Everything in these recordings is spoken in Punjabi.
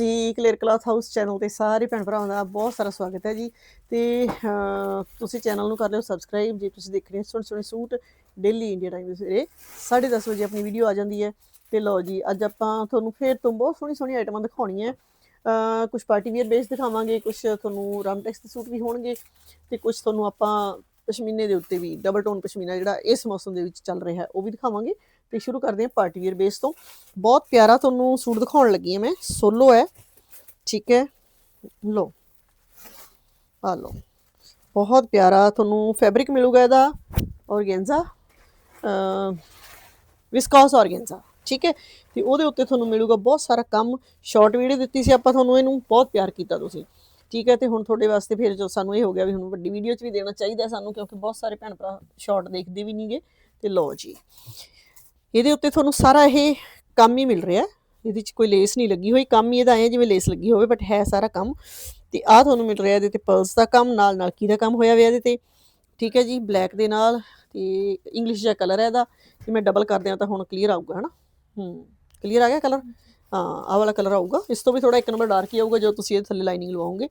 ਜੀ ਕਲੀਅਰ ਕਲਾਥ ਹਾਊਸ ਚੈਨਲ ਤੇ ਸਾਰੇ ਭੈਣ ਭਰਾਵਾਂ ਦਾ ਬਹੁਤ ਸਾਰਾ ਸਵਾਗਤ ਹੈ ਜੀ। ਤੇ ਤੁਸੀਂ ਚੈਨਲ ਨੂੰ ਕਰ ਲਿਓ ਸਬਸਕ੍ਰਾਈਬ ਜੇ ਤੁਸੀਂ ਦੇਖ ਰਹੇ ਹੋ ਸੋਹਣੇ ਸੋਹਣੇ ਸੂਟ ਡੇਲੀ ਇੰਡੀਆ ਟਾਈਮ ਦੇ ਸਵੇਰੇ 10:30 ਵਜੇ ਆਪਣੀ ਵੀਡੀਓ ਆ ਜਾਂਦੀ ਹੈ। ਤੇ ਲਓ ਜੀ, ਅੱਜ ਆਪਾਂ ਤੁਹਾਨੂੰ ਫੇਰ ਤੋਂ ਬਹੁਤ ਸੋਹਣੀ ਸੋਹਣੀ ਆਈਟਮਾਂ ਦਿਖਾਉਣੀਆਂ ਅਹ ਕੁਝ ਪਾਰਟੀ ਵੀਅਰ ਬੇਸ ਦਿਖਾਵਾਂਗੇ ਕੁਝ ਤੁਹਾਨੂੰ ਰਾਮਟੈਕਸ ਦੇ ਸੂਟ ਵੀ ਹੋਣਗੇ, ਤੇ ਕੁਝ ਤੁਹਾਨੂੰ ਆਪਾਂ ਪਸ਼ਮੀਨੇ ਦੇ ਉੱਤੇ ਵੀ ਡਬਲ ਟੋਨ ਪਸ਼ਮੀਨਾ ਜਿਹੜਾ ਇਸ ਮੌਸਮ ਦੇ ਵਿੱਚ ਚੱਲ ਰਿਹਾ ਹੈ, ਉਹ ਵੀ ਦਿਖਾਵਾਂਗੇ। ਤੇ ਸ਼ੁਰੂ ਕਰਦੇ ਹਾਂ ਪਾਰਟੀ ਵੀਅਰ ਬੇਸ ਤੋਂ। ਬਹੁਤ ਪਿਆਰਾ ਤੁਹਾਨੂੰ ਸੂਟ ਦਿਖਾਉਣ ਲੱਗੀ ਹਾਂ ਮੈਂ। ਸੋਲੋ ਹੈ। ਠੀਕ ਹੈ। ਲੋ ਆ ਲੋ ਬਹੁਤ ਪਿਆਰਾ ਤੁਹਾਨੂੰ ਫੈਬਰਿਕ ਮਿਲੂਗਾ ਇਹਦਾ। ਔਰਗੈਂਜ਼ਾ। Viscose organza. ਠੀਕ ਹੈ। ਤੇ ਉਹਦੇ ਉੱਤੇ ਤੁਹਾਨੂੰ ਮਿਲੂਗਾ ਬਹੁਤ ਸਾਰਾ ਕੰਮ। ਸ਼ਾਰਟ ਵੀਡੀਓ ਦਿੱਤੀ ਸੀ ਆਪਾਂ ਤੁਹਾਨੂੰ ਇਹਨੂੰ। ਬਹੁਤ ਪਿਆਰ ਕੀਤਾ ਤੁਸੀਂ। ਠੀਕ ਹੈ। ਤੇ ਹੁਣ ਤੁਹਾਡੇ ਵਾਸਤੇ ਫਿਰ ਜੋ ਸਾਨੂੰ ਇਹ ਹੋ ਗਿਆ ਵੀ ਹੁਣ ਵੱਡੀ ਵੀਡੀਓ 'ਚ ਵੀ ਦੇਣਾ ਚਾਹੀਦਾ ਸਾਨੂੰ ਕਿਉਂਕਿ ਬਹੁਤ ਸਾਰੇ ਭੈਣ ਭਰਾ ਸ਼ਾਰਟ ਦੇਖਦੇ ਵੀ ਨਹੀਂਗੇ ਤੇ ਲੋ ਜੀ। ਇਹਦੇ ਉੱਤੇ ਤੁਹਾਨੂੰ ਸਾਰਾ ਇਹ ਕੰਮ ਹੀ ਮਿਲ ਰਿਹਾ ਇਹਦੇ 'ਚ ਕੋਈ ਲੇਸ ਨਹੀਂ ਲੱਗੀ ਹੋਈ। ਕੰਮ ਹੀ ਇਹਦਾ ਐ ਜਿਵੇਂ ਲੇਸ ਲੱਗੀ ਹੋਵੇ ਬਟ ਹੈ ਸਾਰਾ ਕੰਮ। ਤੇ ਆਹ ਤੁਹਾਨੂੰ ਮਿਲ ਰਿਹਾ ਇਹਦੇ ਤੇ ਪਰਲਸ ਦਾ ਕੰਮ, ਨਾਲ ਨਾਲ ਕੀ ਦਾ ਕੰਮ ਹੋਇਆ ਹੋਇਆ ਇਹਦੇ ਤੇ? ਠੀਕ ਹੈ ਜੀ ਬਲੈਕ ਦੇ ਨਾਲ ਤੇ ਇੰਗਲਿਸ਼ ਜਿਹਾ ਕਲਰ ਹੈ ਇਹਦਾ। ਜੇ ਮੈਂ ਡਬਲ ਕਰ ਦਿਆਂ ਤਾਂ ਹੁਣ ਕਲੀਅਰ ਆਊਗਾ, ਹਨਾ? ਹੂੰ ਕਲੀਅਰ ਆ ਗਿਆ ਕਲਰ ਹਾਂ, ਆਹ ਵਾਲਾ ਕਲਰ ਆਊਗਾ। ਇਸ ਤੋਂ ਵੀ ਥੋੜਾ ਇੱਕ ਨੰਬਰ ਡਾਰਕ ਹੀ ਆਊਗਾ ਜਦੋਂ ਤੁਸੀਂ ਇਹ ਥੱਲੇ ਲਾਈਨਿੰਗ ਲਵਾਓਗੇ।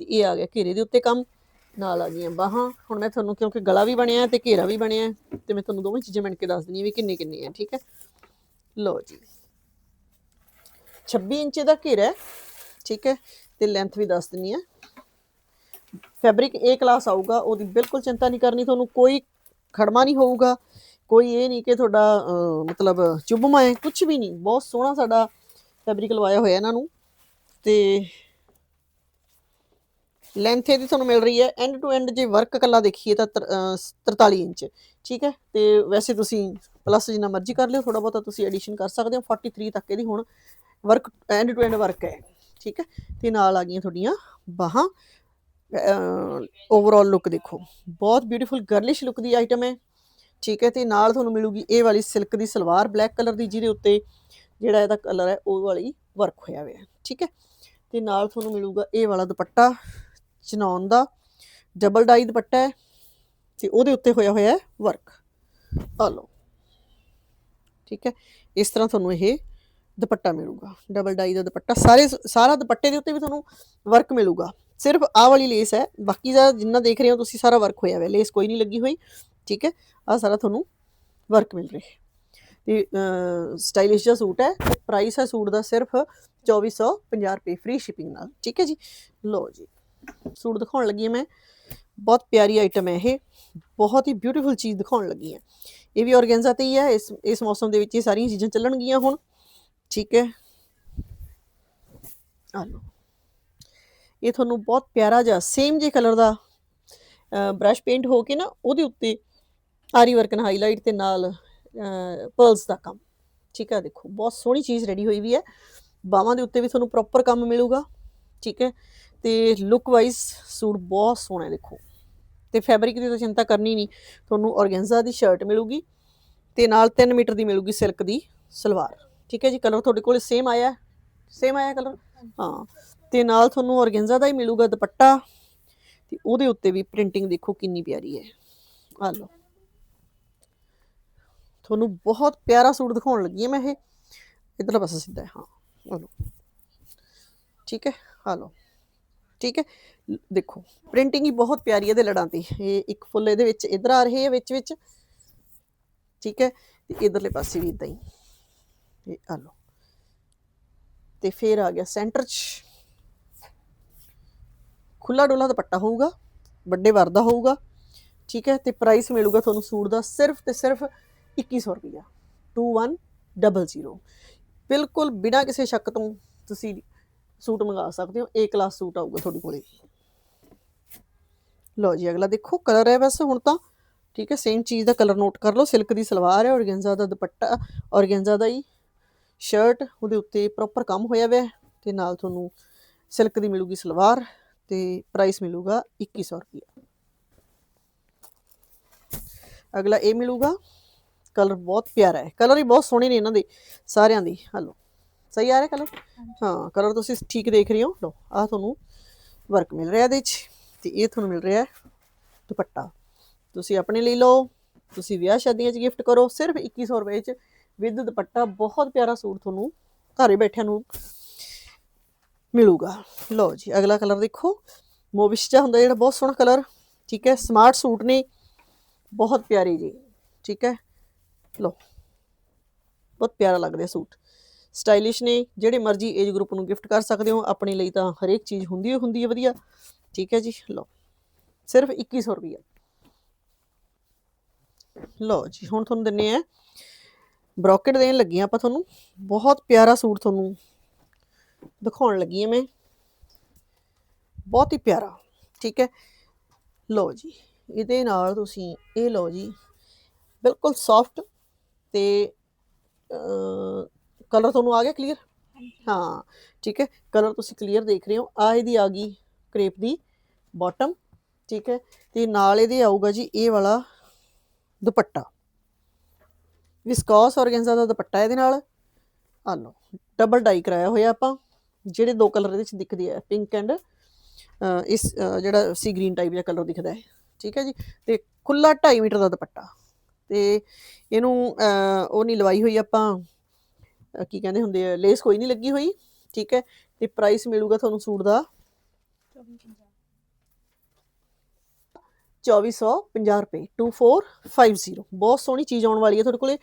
ਤੇ ਇਹ ਆ ਗਿਆ ਘੇਰੇ ਦੇ ਉੱਤੇ ਕੰਮ। ਨਾਲ ਆ ਗਈਆਂ। ਬਾਹਾਂ ਹੁਣ ਮੈਂ ਤੁਹਾਨੂੰ ਕਿਉਂਕਿ ਗਲਾ ਵੀ ਬਣਿਆ ਤੇ ਘੇਰਾ ਵੀ ਬਣਿਆ ਹੈ, ਤੇ ਮੈਂ ਤੁਹਾਨੂੰ ਦੋਵੇਂ ਚੀਜ਼ਾਂ ਮਿਣ ਕੇ ਦੱਸ ਦਿੰਦੀ ਹਾਂ ਵੀ ਕਿੰਨੇ ਕਿੰਨੇ ਆ ਠੀਕ ਹੈ? ਲਓ ਜੀ। 26 ਇੰਚ ਦਾ ਘੇਰਾ ਹੈ ਠੀਕ ਹੈ? ਤੇ ਲੈਂਥ ਵੀ ਦੱਸ ਦਿੰਨੀ ਆ ਫੈਬਰਿਕ A ਕਲਾਸ ਆਊਗਾ ਉਹਦੀ ਬਿਲਕੁਲ ਚਿੰਤਾ ਨਹੀਂ ਕਰਨੀ ਤੁਹਾਨੂੰ ਕੋਈ ਖੜਮਾ ਨਹੀਂ ਹੋਊਗਾ ਕੋਈ ਇਹ ਨਹੀਂ ਕਿ ਤੁਹਾਡਾ ਮਤਲਬ ਚੁੱਭਮਾ ਹੈ ਕੁਝ ਵੀ ਨਹੀਂ। ਬਹੁਤ ਸੋਹਣਾ ਸਾਡਾ ਫੈਬਰਿਕ ਲਵਾਇਆ ਹੋਇਆ ਇਹਨਾਂ ਨੂੰ। ਤੇ ਲੈਂਥ ਇਹਦੀ ਤੁਹਾਨੂੰ ਮਿਲ ਰਹੀ ਹੈ। ਐਂਡ ਟੂ ਐਂਡ ਜੇ ਵਰਕ ਕੱਲਾ ਦੇਖੀਏ ਤਾਂ ਤਰ- ਅਹ 43 ਇੰਚ, ਠੀਕ ਹੈ? ਤੇ ਵੈਸੇ ਤੁਸੀਂ ਪਲੱਸ ਜਿੰਨਾ ਮਰਜ਼ੀ ਕਰ ਲਿਓ ਥੋੜਾ ਬਹੁਤਾ ਤੁਸੀਂ ਐਡੀਸ਼ਨ ਕਰ ਸਕਦੇ ਹੋ। 43 ਤੱਕ ਇਹਦੀ ਹੁਣ work end to end work ਹੈ, ਠੀਕ ਹੈ? ਤੇ ਨਾਲ ਆ ਗਈਆਂ ਤੁਹਾਡੀਆਂ ਬਾਹਾਂ। ਓਵਰਆਲ ਲੁੱਕ ਦੇਖੋ। ਬਹੁਤ ਬਿਊਟੀਫੁਲ ਗਰਲਿਸ਼ ਲੁੱਕ ਦੀ ਆਈਟਮ ਹੈ, ਠੀਕ ਹੈ? ਤੇ ਨਾਲ ਤੁਹਾਨੂੰ ਮਿਲੂਗੀ ਇਹ ਵਾਲੀ ਸਿਲਕ ਦੀ ਸਲਵਾਰ ਬਲੈਕ ਕਲਰ ਦੀ, ਜਿਹਦੇ ਉੱਤੇ ਜਿਹੜਾ ਇਹਦਾ ਕਲਰ ਹੈ, ਉਹ ਵਾਲੀ ਵਰਕ ਹੋਇਆ ਹੋਇਆ, ਠੀਕ ਹੈ? ਤੇ ਨਾਲ ਤੁਹਾਨੂੰ ਮਿਲੂਗਾ ਇਹ ਵਾਲਾ ਦੁਪੱਟਾ। ਚਨਾਉਣ ਦਾ ਡਬਲ ਡਾਈ ਦੁਪੱਟਾ ਹੈ ਤੇ ਉਹਦੇ ਉੱਤੇ ਹੋਇਆ ਹੋਇਆ ਹੈ ਵਰਕ ਆ ਲਓ। ਠੀਕ ਹੈ। ਇਸ ਤਰ੍ਹਾਂ ਤੁਹਾਨੂੰ ਇਹ ਦੁਪੱਟਾ ਮਿਲੂਗਾ। ਡਬਲ ਡਾਈ ਦਾ ਦੁਪੱਟਾ। ਸਾਰੇ ਸਾਰਾ ਦੁਪੱਟੇ ਦੇ ਉੱਤੇ ਵੀ ਤੁਹਾਨੂੰ ਵਰਕ ਮਿਲੂਗਾ। ਸਿਰਫ ਆਹ ਵਾਲੀ ਲੇਸ ਹੈ। ਬਾਕੀ ਦਾ ਜਿੰਨਾ ਦੇਖ ਰਹੇ ਹੋ ਤੁਸੀਂ ਸਾਰਾ ਵਰਕ ਹੋਇਆ ਹੋਇਆ। ਲੇਸ ਕੋਈ ਨਹੀਂ ਲੱਗੀ ਹੋਈ। ਠੀਕ ਹੈ। ਆਹ ਸਾਰਾ ਤੁਹਾਨੂੰ ਵਰਕ ਮਿਲ ਰਿਹਾ ਹੈ। ਤੇ ਸਟਾਈਲਿਸ਼ ਜਿਹਾ ਸੂਟ ਹੈ। ਪ੍ਰਾਈਸ ਹੈ ਸੂਟ ਦਾ ਸਿਰਫ 2450 ਰੁਪਏ ਫ੍ਰੀ ਸ਼ਿਪਿੰਗ ਨਾਲ। ਠੀਕ ਹੈ ਜੀ? ਲਓ ਜੀ। ਸੂਟ ਦਿਖਾਉਣ ਲੱਗੀ ਹਾਂ ਮੈਂ। ਬਹੁਤ ਪਿਆਰੀ ਆਈਟਮ ਹੈ ਇਹ। ਬਹੁਤ ਹੀ ਬਿਊਟੀਫੁਲ ਚੀਜ਼ ਦਿਖਾਉਣ ਲੱਗੀ ਹਾਂ। ਇਹ ਵੀ ਔਰਗੈਂਜ਼ਾ ਤੇ ਹੀ ਹੈ। ਇਸ ਇਸ ਮੌਸਮ ਦੇ ਵਿੱਚ ਇਹ ਸਾਰੀਆਂ ਚੀਜ਼ਾਂ ਚੱਲਣਗੀਆਂ ਹੁਣ। ਠੀਕ ਹੈ। ਆ ਲਓ। ਇਹ ਤੁਹਾਨੂੰ ਬਹੁਤ ਪਿਆਰਾ ਜਿਹਾ ਸੇਮ ਜੇ ਕਲਰ ਦਾ ਬ੍ਰਸ਼ ਪੇਂਟ ਹੋ ਕੇ ਨਾ, ਉਹਦੇ ਉੱਤੇ ਆਰੀ ਵਰਕਨ ਹਾਈਲਾਈਟ ਤੇ ਨਾਲ ਪਰਲਸ ਦਾ ਕੰਮ। ਠੀਕ ਹੈ, ਦੇਖੋ, ਬਹੁਤ ਸੋਹਣੀ ਚੀਜ਼ ਰੈਡੀ ਹੋਈ ਵੀ ਹੈ। ਬਾਹਾਂ ਦੇ ਉੱਤੇ ਵੀ ਤੁਹਾਨੂੰ ਪ੍ਰੋਪਰ ਕੰਮ ਮਿਲੂਗਾ। ਠੀਕ ਹੈ? ਤੇ ਲੁੱਕ ਵਾਈਜ਼ ਸੂਟ ਬਹੁਤ ਸੋਹਣਾ ਦੇਖੋ। ਤੇ ਫੈਬਰਿਕ ਦੀ ਤਾਂ ਚਿੰਤਾ ਕਰਨੀ ਨਹੀਂ। ਤੁਹਾਨੂੰ ਔਰਗੈਂਜ਼ਾ ਦੀ ਸ਼ਰਟ ਮਿਲੂਗੀ ਤੇ ਨਾਲ 3 ਮੀਟਰ ਦੀ ਮਿਲੂਗੀ ਸਿਲਕ ਦੀ ਸਲਵਾਰ। ਠੀਕ ਹੈ ਜੀ? ਕਲਰ ਤੁਹਾਡੇ ਕੋਲ ਸੇਮ ਆਇਆ? ਸੇਮ ਆਇਆ ਕਲਰ ਹਾਂ। ਤੇ ਨਾਲ ਤੁਹਾਨੂੰ ਔਰਗੈਂਜ਼ਾ ਦਾ ਹੀ ਮਿਲੂਗਾ ਦੁਪੱਟਾ ਤੇ ਉਹਦੇ ਉੱਤੇ ਵੀ ਪ੍ਰਿੰਟਿੰਗ ਦੇਖੋ ਕਿੰਨੀ ਪਿਆਰੀ ਹੈ। ਆ ਲਓ। ਤੁਹਾਨੂੰ ਬਹੁਤ ਪਿਆਰਾ ਸੂਟ ਦਿਖਾਉਣ ਲੱਗੀ ਹਾਂ ਮੈਂ ਇਹ। ਇਧਰਲਾ ਪਾਸਾ ਸਿੱਧਾ ਹੈ, ਹਾਂ। ਆ ਲਓ। ਠੀਕ ਹੈ? ਆ ਲਓ। ਠੀਕ ਹੈ? ਦੇਖੋ ਪ੍ਰਿੰਟਿੰਗ ਹੀ ਬਹੁਤ ਪਿਆਰੀ ਹੈ ਇਹਦੇ ਲੜਾਂ ਤੇ। ਇਹ ਇੱਕ ਫੁੱਲ ਇਹਦੇ ਵਿੱਚ ਇਧਰ ਆ ਰਹੇ ਹੈ ਵਿੱਚ ਵਿੱਚ। ਠੀਕ ਹੈ? ਤੇ ਇਧਰਲੇ ਪਾਸੇ ਵੀ ਇਦਾਂ ਹੀ। ਇਹ ਆ ਲਓ। ਤੇ ਫਿਰ ਆ ਗਿਆ ਸੈਂਟਰ 'ਚ। ਖੁੱਲਾ ਡੋਲਾ ਦੁਪੱਟਾ ਹੋਊਗਾ, ਵੱਡੇ ਵਰ ਦਾ ਹੋਊਗਾ। ਠੀਕ ਹੈ? ਤੇ ਪ੍ਰਾਈਸ ਮਿਲੂਗਾ ਤੁਹਾਨੂੰ ਸੂਟ ਦਾ ਸਿਰਫ ਤੇ ਸਿਰਫ 2100 ਰੁਪਇਆ 2100 ਬਿਲਕੁਲ ਬਿਨਾਂ ਕਿਸੇ ਸ਼ੱਕ ਤੋਂ ਤੁਸੀਂ ਸੂਟ ਮੰਗਾ ਸਕਦੇ ਹੋ ਏ ਕਲਾਸ ਸੂਟ ਆਊਗਾ ਤੁਹਾਡੇ ਕੋਲੇ। ਲਓ ਜੀ, ਅਗਲਾ ਦੇਖੋ ਕਲਰ ਹੈ ਬਸ ਹੁਣ ਤਾਂ, ਠੀਕ ਹੈ ਸੇਮ ਚੀਜ਼ ਦਾ ਕਲਰ ਨੋਟ ਕਰ ਲਓ ਸਿਲਕ ਦੀ ਸਲਵਾਰ ਹੈ, ਔਰਗੈਂਜ਼ਾ ਦਾ ਦੁਪੱਟਾ, ਔਰਗੈਂਜ਼ਾ ਦਾ ਹੀ ਸ਼ਰਟ ਉਹਦੇ ਉੱਤੇ ਪ੍ਰੋਪਰ ਕੰਮ ਹੋਇਆ ਹੋਇਆ ਹੈ, ਤੇ ਨਾਲ ਤੁਹਾਨੂੰ ਸਿਲਕ ਦੀ ਮਿਲੂਗੀ ਸਲਵਾਰ, ਤੇ ਪ੍ਰਾਈਸ ਮਿਲੂਗਾ 2100 ਰੁਪਏ ਅਗਲਾ ਇਹ ਮਿਲੂਗਾ ਕਲਰ ਬਹੁਤ ਪਿਆਰਾ ਹੈ ਕਲਰ ਹੀ ਬਹੁਤ ਸੋਹਣੇ ਨੇ ਇਹਨਾਂ ਦੇ, ਸਾਰਿਆਂ ਦੇ ਹਲੋ ਸਹੀ ਆ ਰਿਹਾ ਕਲਰ ਹਾਂ ਕਲਰ ਤੁਸੀਂ ਠੀਕ ਦੇਖ ਰਹੇ ਹੋ? ਲੋ ਆਹ ਤੁਹਾਨੂੰ ਵਰਕ ਮਿਲ ਰਿਹਾ ਇਹਦੇ 'ਚ ਤੇ ਇਹ ਤੁਹਾਨੂੰ ਮਿਲ ਰਿਹਾ ਦੁਪੱਟਾ। ਤੁਸੀਂ ਆਪਣੇ ਲਈ ਲਓ ਤੁਸੀਂ ਵਿਆਹ ਸ਼ਾਦੀਆਂ 'ਚ ਗਿਫਟ ਕਰੋ ਸਿਰਫ 2100 ਰੁਪਏ 'ਚ ਵਿਦ ਦੁਪੱਟਾ ਬਹੁਤ ਪਿਆਰਾ ਸੂਟ ਤੁਹਾਨੂੰ ਘਰੇ ਬੈਠਿਆਂ ਨੂੰ ਮਿਲੂਗਾ। ਲਓ ਜੀ ਅਗਲਾ ਕਲਰ ਦੇਖੋ। ਜਿਹਾ ਹੁੰਦਾ ਜਿਹੜਾ ਬਹੁਤ ਸੋਹਣਾ ਕਲਰ ਠੀਕ ਹੈ ਸਮਾਰਟ ਸੂਟ ਨੇ ਬਹੁਤ ਪਿਆਰੇ ਜੀ ਠੀਕ ਹੈ। ਲਓ ਬਹੁਤ ਪਿਆਰਾ ਲੱਗ ਰਿਹਾ ਸੂਟ। ਸਟਾਈਲਿਸ਼ ਨੇ, ਜਿਹੜੇ ਮਰਜ਼ੀ ਏਜ ਗਰੁੱਪ ਨੂੰ ਗਿਫਟ ਕਰ ਸਕਦੇ ਹੋ, ਆਪਣੇ ਲਈ ਤਾਂ ਹਰੇਕ ਚੀਜ਼ ਹੁੰਦੀ ਹੀ ਹੁੰਦੀ ਹੈ ਵਧੀਆ। ਠੀਕ ਹੈ ਜੀ, ਲਓ, ਸਿਰਫ 2100 ਰੁਪਏ ਲਓ ਜੀ, ਹੁਣ ਤੁਹਾਨੂੰ ਦਿੰਨੇ ਆ ਬ੍ਰੋਕਟ ਦੇਣ ਲੱਗੀ ਹਾਂ ਆਪਾਂ ਤੁਹਾਨੂੰ। ਬਹੁਤ ਪਿਆਰਾ ਸੂਟ ਤੁਹਾਨੂੰ ਦਿਖਾਉਣ ਲੱਗੀ ਹਾਂ ਮੈਂ। ਬਹੁਤ ਹੀ ਪਿਆਰਾ, ਠੀਕ ਹੈ। ਲਓ ਜੀ, ਇਹਦੇ ਨਾਲ ਤੁਸੀਂ, ਇਹ ਲਓ ਜੀ, ਬਿਲਕੁਲ ਸੌਫਟ ਤੇ ਕਲਰ ਤੁਹਾਨੂੰ ਆ ਗਿਆ ਕਲੀਅਰ ਹਾਂ ਠੀਕ ਹੈ। ਕਲਰ ਤੁਸੀਂ ਕਲੀਅਰ ਦੇਖ ਰਹੇ ਹੋ। ਆ ਇਹਦੀ ਆ ਗਈ ਕ੍ਰੇਪ ਦੀ ਬਾਟਮ ਠੀਕ ਹੈ। ਤੇ ਨਾਲ ਇਹਦੇ ਆਊਗਾ ਜੀ ਇਹ ਵਾਲਾ ਦੁਪੱਟਾ। ਵਿਸਕੋਸ ਔਰਗੈਂਜ਼ਾ ਦਾ ਦੁਪੱਟਾ ਇਹਦੇ ਨਾਲ। ਆ ਲਓ ਡਬਲ ਡਾਈ ਕਰਾਇਆ ਹੋਇਆ ਆਪਾਂ। ਜਿਹੜੇ ਦੋ ਕਲਰ ਇਹਦੇ ਵਿੱਚ ਦਿਖਦੇ ਆ ਪਿੰਕ ਐਂਡ ਇਸ ਜਿਹੜਾ ਸੀ ਗ੍ਰੀਨ ਟਾਈਪ ਦਾ ਕਲਰ ਦਿਖਦਾ ਹੈ। ਠੀਕ ਹੈ ਜੀ। ਤੇ ਖੁੱਲਾ 2.5 ਮੀਟਰ ਦਾ ਦੁਪੱਟਾ। ਤੇ ਇਹਨੂੰ ਉਹ ਨਹੀਂ ਲਵਾਈ ਹੋਈ ਆਪਾਂ ਕੀ ਕਹਿੰਦੇ ਹੁੰਦੇ ਆ, ਲੇਸ ਕੋਈ ਨਹੀਂ ਲੱਗੀ ਹੋਈ, ਠੀਕ ਹੈ, ਤੇ ਪ੍ਰਾਈਸ ਮਿਲੂਗਾ ਤੁਹਾਨੂੰ ਸੂਟ ਦਾ 2450 ਰੁਪਏ 2450 ਬਹੁਤ ਸੋਹਣੀ ਚੀਜ਼ ਆਉਣ ਵਾਲੀ ਹੈ ਤੁਹਾਡੇ ਕੋਲੇ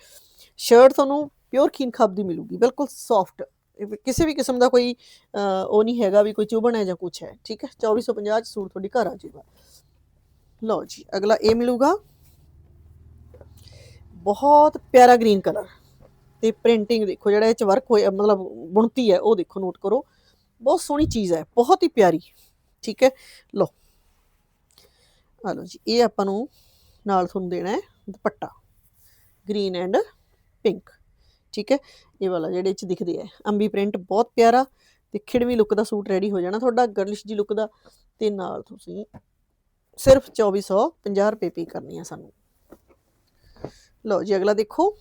ਸ਼ਰਟ ਤੁਹਾਨੂੰ ਪਿਓਰ ਖੀਨ ਖਾਬ ਦੀ ਮਿਲੂਗੀ, ਬਿਲਕੁਲ ਸੌਫਟ ਕਿਸੇ ਵੀ ਕਿਸਮ ਦਾ ਕੋਈ ਉਹ ਨਹੀਂ ਹੈਗਾ ਵੀ ਕੋਈ ਚੁਭਣ ਹੈ ਜਾਂ ਕੁਝ ਹੈ, ਠੀਕ ਹੈ 2450 ਚ ਸੂਟ ਤੁਹਾਡੇ ਘਰ ਆ ਜਾਊਗਾ ਲਓ ਜੀ, ਅਗਲਾ ਇਹ ਮਿਲੂਗਾ, ਬਹੁਤ ਪਿਆਰਾ ਗ੍ਰੀਨ ਕਲਰ ਤੇ ਪ੍ਰਿੰਟਿੰਗ ਦੇਖੋ ਜਿਹੜਾ ਇਹ ਚ ਵਰਕ ਹੋਇਆ ਮਤਲਬ ਬੁਣਤੀ ਹੈ, ਉਹ ਦੇਖੋ ਨੋਟ ਕਰੋ। ਬਹੁਤ ਸੋਹਣੀ ਚੀਜ਼ ਹੈ, ਬਹੁਤ ਹੀ ਪਿਆਰੀ, ਠੀਕ ਹੈ? ਲਓ। ਆ ਲਓ ਜੀ, ਇਹ ਆਪਾਂ ਨੂੰ ਨਾਲ ਤੁਹਾਨੂੰ ਦੇਣਾ ਹੈ ਦੁਪੱਟਾ ਗ੍ਰੀਨ ਐਂਡ ਪਿੰਕ ਠੀਕ ਹੈ? ਇਹ ਵਾਲਾ ਜਿਹੜੇ ਚ ਦਿਖਦੇ ਆ ਅੰਬੀ ਪ੍ਰਿੰਟ ਬਹੁਤ ਪਿਆਰਾ ਤੇ ਖਿੜਵੀਂ ਲੁੱਕ ਦਾ ਸੂਟ ਰੈਡੀ ਹੋ ਜਾਣਾ ਤੁਹਾਡਾ ਗਰਲਿਸ਼ ਜੀ ਲੁੱਕ ਦਾ ਤੇ ਨਾਲ ਤੁਸੀਂ ਸਿਰਫ 2450 ਰੁਪਏ ਪੇ ਕਰਨੀ ਆ ਸਾਨੂੰ। ਲਓ ਜੀ, ਅਗਲਾ ਦੇਖੋ।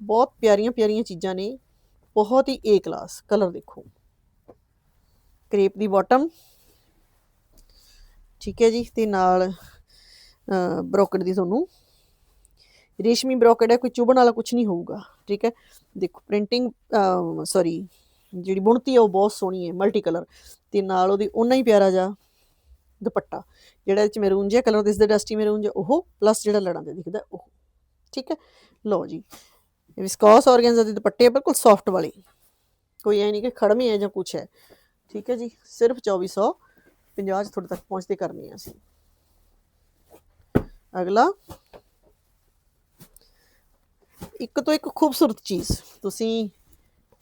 ਬਹੁਤ ਪਿਆਰੀਆਂ ਪਿਆਰੀਆਂ ਚੀਜ਼ਾਂ ਨੇ। ਬਹੁਤ ਹੀ ਏ ਕਲਾਸ ਕਲਰ ਦੇਖੋ। ਕ੍ਰੇਪ ਦੀ ਬਾਟਮ ਠੀਕ ਹੈ ਜੀ, ਤੇ ਨਾਲ ਬ੍ਰੋਕਟ ਦੀ ਤੁਹਾਨੂੰ। ਰੇਸ਼ਮੀ ਬ੍ਰੋਕਟ ਹੈ, ਕੋਈ ਚੁਭਣ ਵਾਲਾ ਕੁਝ ਨਹੀਂ ਹੋਊਗਾ, ਠੀਕ ਹੈ। ਦੇਖੋ ਪ੍ਰਿੰਟਿੰਗ ਸੌਰੀ ਜਿਹੜੀ ਬੁਣਤੀ ਹੈ, ਉਹ ਬਹੁਤ ਸੋਹਣੀ ਹੈ ਮਲਟੀ ਕਲਰ ਤੇ ਨਾਲ ਉਹਦੀ ਓਨਾ ਹੀ ਪਿਆਰਾ ਜਾ ਦੁਪੱਟਾ, ਜਿਹੜਾ ਇਹ ਚ ਮੈਰੂਨ ਜਿਹਾ ਕਲਰ ਦਿਸਦਾ ਡਸਟੀ ਮੈਰੂਨ ਜਿਹਾ, ਉਹ ਪਲੱਸ ਜਿਹੜਾ ਲੜਾਂ ਦੇ ਦਿਖਦਾ, ਉਹ। ਠੀਕ ਹੈ? ਲਓ ਜੀ। ਵਿਸਕੋਸ ਔਰਗੈਂਜ਼ਾ ਦੇ ਦੁਪੱਟੇ ਆ, ਬਿਲਕੁਲ ਸੌਫਟ ਵਾਲੇ। ਕੋਈ ਐ ਨਹੀਂ ਕਿ ਖੜਮੇ ਹੈ ਜਾਂ ਕੁਛ ਹੈ ਠੀਕ ਹੈ ਜੀ ਸਿਰਫ 2450 ਚ ਤੁਹਾਡੇ ਤੱਕ ਪਹੁੰਚਦੇ ਕਰਨੇ ਆ ਅਸੀਂ। ਅਗਲਾ। ਇੱਕ ਤੋਂ ਇੱਕ ਖੂਬਸੂਰਤ ਚੀਜ਼ ਤੁਸੀਂ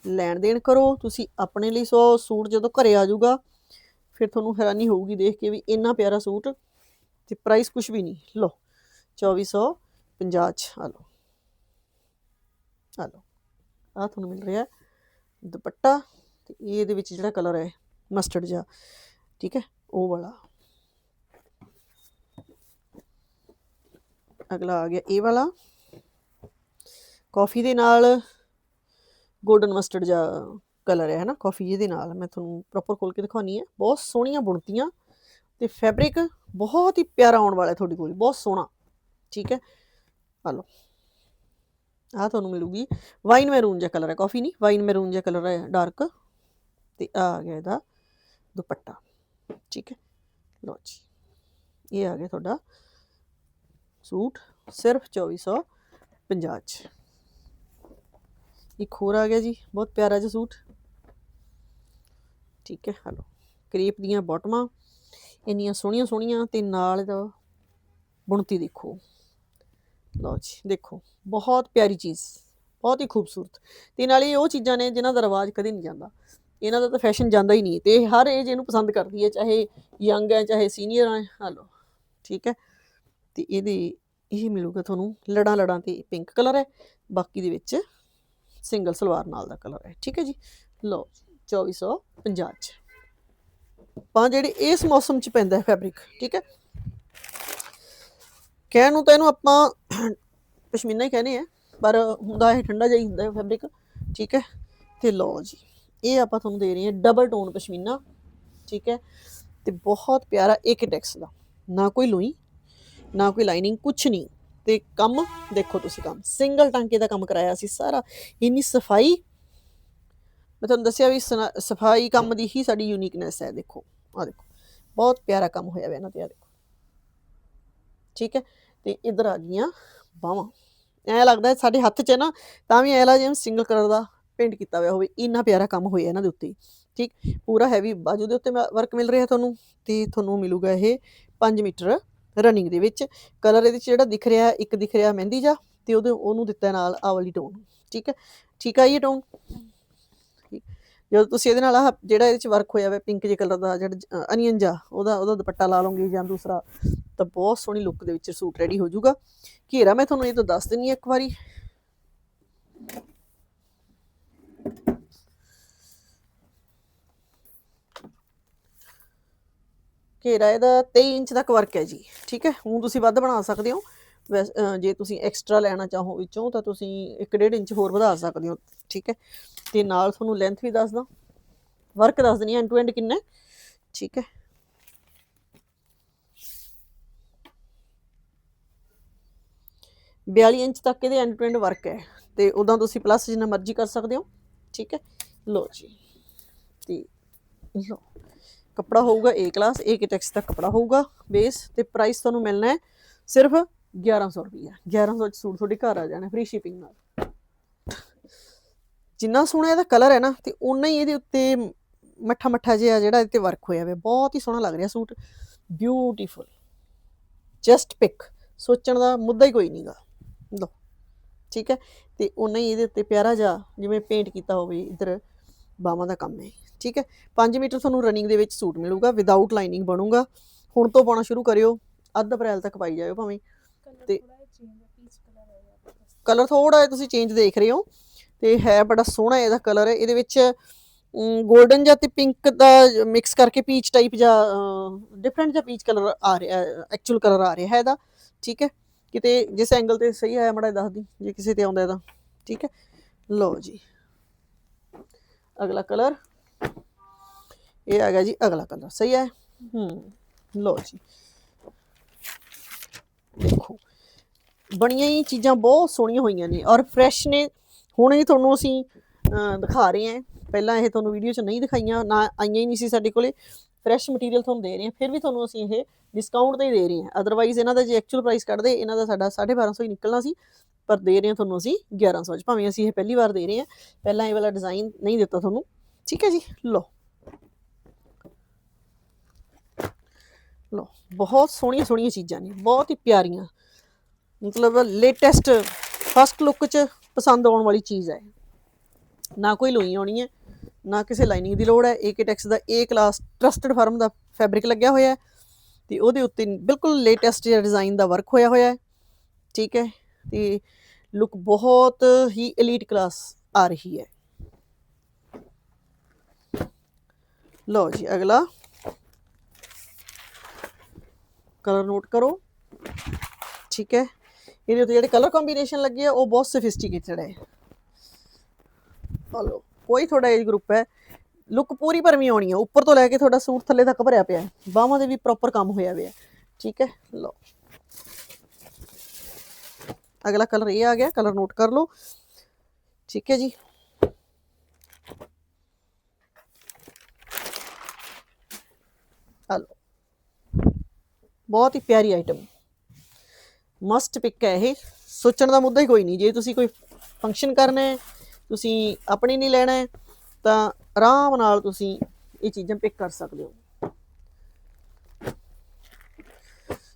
ਲੈਣ ਦੇਣ ਕਰੋ ਤੁਸੀਂ ਆਪਣੇ ਲਈ ਸੋ ਸੂਟ ਜਦੋਂ ਘਰੇ ਆ ਜਾਊਗਾ ਫਿਰ ਤੁਹਾਨੂੰ ਹੈਰਾਨੀ ਹੋਊਗੀ ਦੇਖ ਕੇ ਵੀ ਇੰਨਾ ਪਿਆਰਾ ਸੂਟ ਤੇ ਪ੍ਰਾਈਸ ਕੁਝ ਵੀ ਨਹੀਂ। ਲਓ 2450 ਚ ਆ ਲਓ। ਆ ਲਓ ਆ ਤੁਹਾਨੂੰ ਮਿਲ ਰਿਹਾ ਦੁਪੱਟਾ ਤੇ ਇਹਦੇ ਵਿੱਚ ਜਿਹੜਾ ਕਲਰ ਹੈ ਮਸਟਰਡ ਜਿਹਾ, ਠੀਕ ਹੈ, ਉਹ ਵਾਲਾ। ਅਗਲਾ ਆ ਗਿਆ ਇਹ ਵਾਲਾ। ਕਾਫੀ ਦੇ ਨਾਲ ਗੋਲਡਨ ਮਸਟਰਡ ਜਿਹਾ ਕਲਰ ਹੈ ਨਾ ਕਾਫੀ ਇਹਦੇ ਨਾਲ ਮੈਂ ਤੁਹਾਨੂੰ ਪ੍ਰੋਪਰ ਖੋਲ ਕੇ ਦਿਖਾਉਣੀ ਹੈ। ਬਹੁਤ ਸੋਹਣੀਆਂ ਬੁਣਤੀਆਂ ਤੇ ਫੈਬਰਿਕ ਬਹੁਤ ਹੀ ਪਿਆਰਾ ਆਉਣ ਵਾਲਾ ਹੈ ਤੁਹਾਡੇ ਕੋਲ, ਬਹੁਤ ਸੋਹਣਾ, ਠੀਕ ਹੈ? ਆ ਲਓ। ਆ ਤੁਹਾਨੂੰ ਮਿਲੂਗੀ। ਵਾਈਨ ਮੈਰੂਨ ਜਿਹਾ ਕਲਰ ਹੈ। ਕਾਫੀ ਨਹੀਂ ਵਾਈਨ ਮੈਰੂਨ ਜਿਹਾ ਕਲਰ ਹੈ ਡਾਰਕ ਤੇ ਆ ਆ ਗਿਆ ਇਹਦਾ ਦੁਪੱਟਾ। ਠੀਕ ਹੈ। ਲਓ ਜੀ। ਇਹ ਆ ਗਿਆ ਤੁਹਾਡਾ ਸੂਟ। ਸਿਰਫ 2450 ਚ। ਇੱਕ ਹੋਰ ਆ ਗਿਆ ਜੀ। ਬਹੁਤ ਪਿਆਰਾ ਜਿਹਾ ਸੂਟ। ਠੀਕ ਹੈ, ਹਲੋ। ਕਰੀਪ ਦੀਆਂ ਬਾਟਮਾਂ। ਇੰਨੀਆਂ ਸੋਹਣੀਆਂ ਸੋਹਣੀਆਂ ਤੇ ਨਾਲ ਦਾ ਬੁਣਤੀ ਦੇਖੋ। ਲਓ ਜੀ, ਦੇਖੋ, ਬਹੁਤ ਪਿਆਰੀ ਚੀਜ਼, ਬਹੁਤ ਹੀ ਖੂਬਸੂਰਤ। ਤੇ ਨਾਲੇ ਉਹ ਚੀਜ਼ਾਂ ਨੇ ਜਿਨ੍ਹਾਂ ਦਾ ਰਿਵਾਜ ਕਦੇ ਨਹੀਂ ਜਾਂਦਾ। ਇਹਨਾਂ ਦਾ ਤਾਂ ਫੈਸ਼ਨ ਜਾਂਦਾ ਹੀ ਨਹੀਂ। ਤੇ ਹਰ ਏਜ ਇਹਨੂੰ ਪਸੰਦ ਕਰਦੀ ਹੈ, ਚਾਹੇ ਯੰਗ ਹੈ, ਚਾਹੇ ਸੀਨੀਅਰ ਹੈ ਹਲੋ ਠੀਕ ਹੈ? ਤੇ ਇਹਦੇ, ਇਹ ਮਿਲੂਗਾ ਤੁਹਾਨੂੰ ਲੜਾਂ ਲੜਾਂ ਤੇ ਪਿੰਕ ਕਲਰ ਹੈ, ਬਾਕੀ ਦੇ ਵਿੱਚ ਸਿੰਗਲ ਸਲਵਾਰ ਨਾਲ ਦਾ ਕਲਰ ਹੈ, ਠੀਕ ਹੈ ਜੀ? ਲਓ 2450 ਚ। ਪਾ ਜਿਹੜੇ ਇਸ ਮੌਸਮ ਚ ਪੈਂਦਾ ਹੈ ਫੈਬਰਿਕ ਠੀਕ ਹੈ? ਕਹਿਣ ਨੂੰ ਤਾਂ ਇਹਨੂੰ ਆਪਾਂ ਪਸ਼ਮੀਨਾ ਹੀ ਕਹਿੰਦੇ ਆ, ਪਰ ਹੁੰਦਾ ਇਹ ਠੰਡਾ ਜਿਹਾ ਹੀ ਹੁੰਦਾ ਹੈ ਫੈਬਰਿਕ ਠੀਕ ਹੈ? ਤੇ ਲਓ ਜੀ, ਇਹ ਆਪਾਂ ਤੁਹਾਨੂੰ ਦੇ ਰਹੇ ਹਾਂ ਡਬਲ ਟੋਨ ਪਸ਼ਮੀਨਾ, ਠੀਕ ਹੈ? ਤੇ ਬਹੁਤ ਪਿਆਰਾ ਇੱਕ ਡੈਕਸ ਦਾ, ਨਾ ਕੋਈ ਲੂਈ, ਨਾ ਕੋਈ ਲਾਈਨਿੰਗ ਕੁਛ ਨਹੀਂ। ਤੇ ਕੰਮ ਦੇਖੋ ਤੁਸੀਂ ਕੰਮ ਸਿੰਗਲ ਟਾਂਕੇ ਦਾ ਕੰਮ ਕਰਾਇਆ ਸੀ ਸਾਰਾ, ਇੰਨੀ ਸਫ਼ਾਈ, ਮੈਂ ਤੁਹਾਨੂੰ ਦੱਸਿਆ ਵੀ ਸਨਾ- ਸਫ਼ਾਈ ਕੰਮ ਦੀ ਹੀ ਸਾਡੀ ਯੂਨੀਕਨੈਸ ਹੈ, ਦੇਖੋ ਆ ਦੇਖੋ, ਬਹੁਤ ਪਿਆਰਾ ਕੰਮ ਹੋਇਆ ਹੋਇਆ ਇਹਨਾਂ ਤੇ ਆ ਦੇਖੋ। ਠੀਕ ਹੈ? ਤੇ ਇਧਰ ਆ ਗਈਆਂ ਬਾਹਾਂ। ਐ ਲੱਗਦਾ ਸਾਡੇ ਹੱਥ 'ਚ ਹੈ ਨਾ, ਤਾਂ ਵੀ ਐ ਲੱਗਦਾ ਜਿਵੇਂ ਸਿੰਗਲ ਕਲਰ ਦਾ ਪੇਂਟ ਕੀਤਾ ਹੋਇਆ ਹੋਵੇ। ਇੰਨਾ ਪਿਆਰਾ ਕੰਮ ਹੋਇਆ ਇਹਨਾਂ ਦੇ ਉੱਤੇ। ਠੀਕ? ਪੂਰਾ ਹੈਵੀ ਬਾਜੂ ਦੇ ਉੱਤੇ ਵਰਕ ਮਿਲ ਰਿਹਾ ਤੁਹਾਨੂੰ ਤੇ ਤੁਹਾਨੂੰ ਮਿਲੂਗਾ ਇਹ 5 ਮੀਟਰ ਰਨਿੰਗ ਦੇ ਵਿੱਚ। ਕਲਰ ਇਹਦੇ 'ਚ ਜਿਹੜਾ ਦਿਖ ਰਿਹਾ, ਇੱਕ ਦਿਖ ਰਿਹਾ ਮਹਿੰਦੀ ਜਾ ਤੇ ਉਹਦੇ, ਉਹਨੂੰ ਦਿੱਤਾ ਨਾਲ ਆਹ ਵਾਲੀ ਟੋਨ ਠੀਕ ਹੈ? ਠੀਕ ਆ ਇਹ ਟੋਨ ਜਦੋਂ ਤੁਸੀਂ ਇਹਦੇ ਨਾਲ ਜਿਹੜਾ ਇਹਦੇ 'ਚ ਵਰਕ ਹੋਇਆ ਹੋਇਆ ਪਿੰਕ ਜਿਹੇ ਕਲਰ ਦਾ, ਜਿਹੜਾ ਅਨੀਅਨ ਜਾ ਉਹਦਾ ਉਹਦਾ ਦੁਪੱਟਾ ਲਾ ਲਓਗੇ ਜਾਂ ਦੂਸਰਾ, ਤਾਂ ਬਹੁਤ ਸੋਹਣੀ ਲੁੱਕ ਦੇ ਵਿੱਚ ਸੂਟ ਰੈਡੀ ਹੋ ਜਾਊਗਾ। ਘੇਰਾ ਮੈਂ ਤੁਹਾਨੂੰ ਇਹ ਤਾਂ ਦੱਸ ਦਿੰਨੀ ਹਾਂ ਇੱਕ ਵਾਰੀ। ਘੇਰਾ ਇਹਦਾ 23 ਇੰਚ ਤੱਕ ਵਰਕ ਹੈ ਜੀ, ਠੀਕ ਹੈ? ਹੁਣ ਤੁਸੀਂ ਵੱਧ ਬਣਾ ਸਕਦੇ ਹੋ। ਜੇ ਤੁਸੀਂ ਐਕਸਟਰਾ ਲੈਣਾ ਚਾਹੋ ਵਿੱਚੋਂ, ਤਾਂ ਤੁਸੀਂ 1.5 ਇੰਚ ਹੋਰ ਵਧਾ ਸਕਦੇ ਹੋ, ਠੀਕ ਹੈ? ਤੇ ਨਾਲ ਤੁਹਾਨੂੰ ਲੈਂਥ ਵੀ ਦੱਸਦਾ ਵਰਕ ਦੱਸ ਦਿੰਨੀ ਐਂਡ ਟੂ ਐਂਡ ਕਿੰਨਾ ਠੀਕ ਹੈ? ਬਿਆਲੀ ਇੰਚ ਤੱਕ ਇਹਦੇ ਐਂਡ ਟੂ ਐਂਡ ਵਰਕ ਹੈ। ਤੇ ਉਦਾਂ ਤੁਸੀਂ ਪਲੱਸ ਜਿੰਨਾ ਮਰਜ਼ੀ ਕਰ ਸਕਦੇ ਹੋ, ਠੀਕ ਹੈ? ਲੋ ਜੀ। ਤੇ ਲੋ ਕੱਪੜਾ ਹੋਊਗਾ A ਕਲਾਸ A ਕਿਟੈਕਸ ਦਾ ਕੱਪੜਾ ਹੋਊਗਾ ਬੇਸ ਤੇ ਪ੍ਰਾਈਸ ਤੁਹਾਨੂੰ ਮਿਲਣਾ ਹੈ ਸਿਰਫ 1100 ਰੁਪਈਆ। 1100 ਚ ਸੂਟ ਤੁਹਾਡੇ ਘਰ ਆ ਜਾਣਾ ਫ੍ਰੀ ਸ਼ਿਪਿੰਗ ਨਾਲ। ਜਿੰਨਾ ਸੋਹਣਾ ਇਹਦਾ ਕਲਰ ਹੈ ਨਾ, ਤੇ ਉਨਾ ਹੀ ਇਹਦੇ ਉੱਤੇ ਮੱਠਾ ਮੱਠਾ ਜਿਹਾ ਜਿਹੜਾ ਇਹਦੇ ਤੇ ਵਰਕ ਹੋਇਆ ਹੋਇਆ। ਬਹੁਤ ਹੀ ਸੋਹਣਾ ਲੱਗ ਰਿਹਾ ਸੂਟ। ਬਿਊਟੀਫੁਲ ਜਸਟ ਪਿਕ ਸੋਚਣ ਦਾ ਮੁੱਦਾ ਹੀ ਕੋਈ ਨਹੀਂਗਾ। ਲੋ ਠੀਕ ਹੈ? ਤੇ ਉਨਾ ਹੀ ਇਹਦੇ ਉੱਤੇ ਪਿਆਰਾ ਜਿਹਾ, ਜਿਵੇਂ ਪੇਂਟ ਕੀਤਾ ਹੋਵੇ, ਇਧਰ ਬਾਹਾਂ ਦਾ ਕੰਮ ਹੈ। ਠੀਕ ਹੈ? 5 ਮੀਟਰ ਤੁਹਾਨੂੰ ਰਨਿੰਗ ਦੇ ਵਿੱਚ ਸੂਟ ਮਿਲੂਗਾ ਵਿਦਆਊਟ ਲਾਈਨਿੰਗ ਬਣੂਗਾ। ਹੁਣ ਤੋਂ ਪਾਉਣਾ ਸ਼ੁਰੂ ਕਰਿਓ। ਅੱਧ ਅਪ੍ਰੈਲ ਤੱਕ ਪਾਈ ਜਾਇਓ ਭਾਵੇਂ। ਤੇ ਕਲਰ ਥੋੜਾ ਜਿਹਾ ਤੁਸੀਂ ਚੇਂਜ ਦੇਖ ਰਹੇ ਹੋ ਤੇ ਹੈ ਬੜਾ ਸੋਹਣਾ ਇਹਦਾ ਕਲਰ ਹੈ ਇਹਦੇ ਵਿੱਚ 골ਡਨ ਜਾਂ ਤੇ ਪਿੰਕ ਦਾ ਮਿਕਸ ਕਰਕੇ ਪੀਚ ਟਾਈਪ ਜਾਂ ਡਿਫਰੈਂਟ ਜਿਹਾ ਪੀਚ ਕਲਰ ਆ ਰਿਹਾ ਐਕਚੁਅਲ ਕਲਰ ਆ ਰਿਹਾ ਹੈ ਇਹਦਾ ਠੀਕ ਹੈ? ਕਿਤੇ ਜਿਸ ਐਂਗਲ ਤੇ ਸਹੀ ਆਇਆ ਮੜਾ ਦੱਸ ਦੀ ਜੇ ਕਿਸੇ ਤੇ ਆਉਂਦਾ ਇਹਦਾ ਠੀਕ ਹੈ? ਲਓ ਜੀ। ਅਗਲਾ ਕਲਰ ਇਹ ਆ ਗਿਆ ਜੀ ਅਗਲਾ ਕਲਰ ਸਹੀ ਹੈ? ਹੂੰ ਲਓ ਜੀ। ਦੇਖੋ। ਬਣੀਆਂ ਹੀ ਚੀਜ਼ਾਂ ਬਹੁਤ ਸੋਹਣੀਆਂ ਹੋਈਆਂ ਨੇ ਔਰ ਫਰੈਸ਼ ਨੇ। ਹੁਣ ਹੀ ਤੁਹਾਨੂੰ ਅਸੀਂ ਦਿਖਾ ਰਹੇ ਹਾਂ। ਪਹਿਲਾਂ ਇਹ ਤੁਹਾਨੂੰ ਵੀਡੀਓ 'ਚ ਨਹੀਂ ਦਿਖਾਈਆਂ, ਨਾ ਆਈਆਂ ਹੀ ਨਹੀਂ ਸੀ ਸਾਡੇ ਕੋਲੇ। ਫਰੈਸ਼ ਮਟੀਰੀਅਲ ਤੁਹਾਨੂੰ ਦੇ ਰਹੇ ਹਾਂ। ਫਿਰ ਵੀ ਤੁਹਾਨੂੰ ਅਸੀਂ ਇਹ ਡਿਸਕਾਊਂਟ ਤੇ ਹੀ ਦੇ ਰਹੇ ਹਾਂ। ਅਦਰਵਾਈਜ਼ ਇਹਨਾਂ ਦਾ ਜੇ ਐਕਚੁਅਲ ਪ੍ਰਾਈਸ ਕੱਢਦੇ, ਇਹਨਾਂ ਦਾ ਸਾਡਾ 1250 ਹੀ ਨਿਕਲਣਾ ਸੀ। ਪਰ ਦੇ ਰਹੇ ਹਾਂ ਤੁਹਾਨੂੰ ਅਸੀਂ 1100 ਚ। ਭਾਵੇਂ ਅਸੀਂ ਇਹ ਪਹਿਲੀ ਵਾਰ ਦੇ ਰਹੇ ਹਾਂ। ਪਹਿਲਾਂ ਇਹ ਵਾਲਾ ਡਿਜ਼ਾਈਨ ਨਹੀਂ ਦਿੱਤਾ ਤੁਹਾਨੂੰ। ਠੀਕ ਹੈ ਜੀ? ਲਓ। ਲੋ ਬਹੁਤ ਸੋਹਣੀਆਂ ਸੋਹਣੀਆਂ ਚੀਜ਼ਾਂ ਨੇ, ਬਹੁਤ ਹੀ ਪਿਆਰੀਆਂ। ਮਤਲਬ ਲੇਟੈਸਟ ਫਸਟ ਲੁੱਕ 'ਚ ਪਸੰਦ ਆਉਣ ਵਾਲੀ ਚੀਜ਼ ਹੈ। ਨਾ ਕੋਈ ਲੋਈ ਆਉਣੀ ਹੈ, ਨਾ ਕਿਸੇ ਲਾਈਨਿੰਗ ਦੀ ਲੋੜ ਹੈ। ਏਕਟੈਕਸ ਦਾ A ਕਲਾਸ ਟਰਸਟਡ ਫਰਮ ਦਾ ਫੈਬਰਿਕ ਲੱਗਿਆ ਹੋਇਆ ਹੈ ਤੇ ਉਹਦੇ ਉੱਤੇ ਬਿਲਕੁਲ ਲੇਟੈਸਟ ਜਿਹਾ ਡਿਜ਼ਾਈਨ ਦਾ ਵਰਕ ਹੋਇਆ ਹੋਇਆ ਹੈ। ਠੀਕ ਹੈ, ਤੇ ਲੁੱਕ ਬਹੁਤ ਹੀ 엘ੀਟ ਕਲਾਸ ਆ ਰਹੀ ਹੈ। ਲਓ ਜੀ, ਅਗਲਾ। ਕਲਰ ਨੋਟ ਕਰੋ। ਠੀਕ ਹੈ। ਇਹਦੇ ਉੱਤੇ ਜਿਹੜੇ ਕਲਰ ਕੰਬੀਨੇਸ਼ਨ ਲੱਗੇ ਆ, ਉਹ ਬਹੁਤ ਸਫਿਸਟੀਕੇਟਡ ਹੈ। ਹਲੋ, ਕੋਈ ਤੁਹਾਡਾ ਏਜ ਗਰੁੱਪ ਹੈ। ਲੁੱਕ ਪੂਰੀ ਭਰਵੀਂ ਆਉਣੀ ਹੈ। ਉੱਪਰ ਤੋਂ ਲੈ ਕੇ ਤੁਹਾਡਾ ਸੂਟ ਥੱਲੇ ਤੱਕ ਭਰਿਆ ਪਿਆ ਹੈ। ਬਾਹਾਂ ਦੇ ਵੀ ਪ੍ਰੋਪਰ ਕੰਮ ਹੋਇਆ ਹੋਇਆ ਠੀਕ ਹੈ, ਲਓ। ਅਗਲਾ ਕਲਰ ਇਹ ਆ ਗਿਆ, ਕਲਰ ਨੋਟ ਕਰ ਲਓ। ਠੀਕ ਹੈ ਜੀ। ਹਲੋ। ਬਹੁਤ ਹੀ ਪਿਆਰੀ ਆਈਟਮ ਮਸਟ ਪਿਕ ਹੈ ਇਹ। ਸੋਚਣ ਦਾ ਮੁੱਦਾ ਹੀ ਕੋਈ ਨਹੀਂ। ਜੇ ਤੁਸੀਂ ਕੋਈ ਫੰਕਸ਼ਨ ਕਰਨਾ ਹੈ ਤੁਸੀਂ ਆਪਣੀ ਨਹੀਂ ਲੈਣਾ ਹੈ, ਤਾਂ ਆਰਾਮ ਨਾਲ ਤੁਸੀਂ ਇਹ ਚੀਜ਼ਾਂ ਪਿਕ ਕਰ ਸਕਦੇ ਹੋ।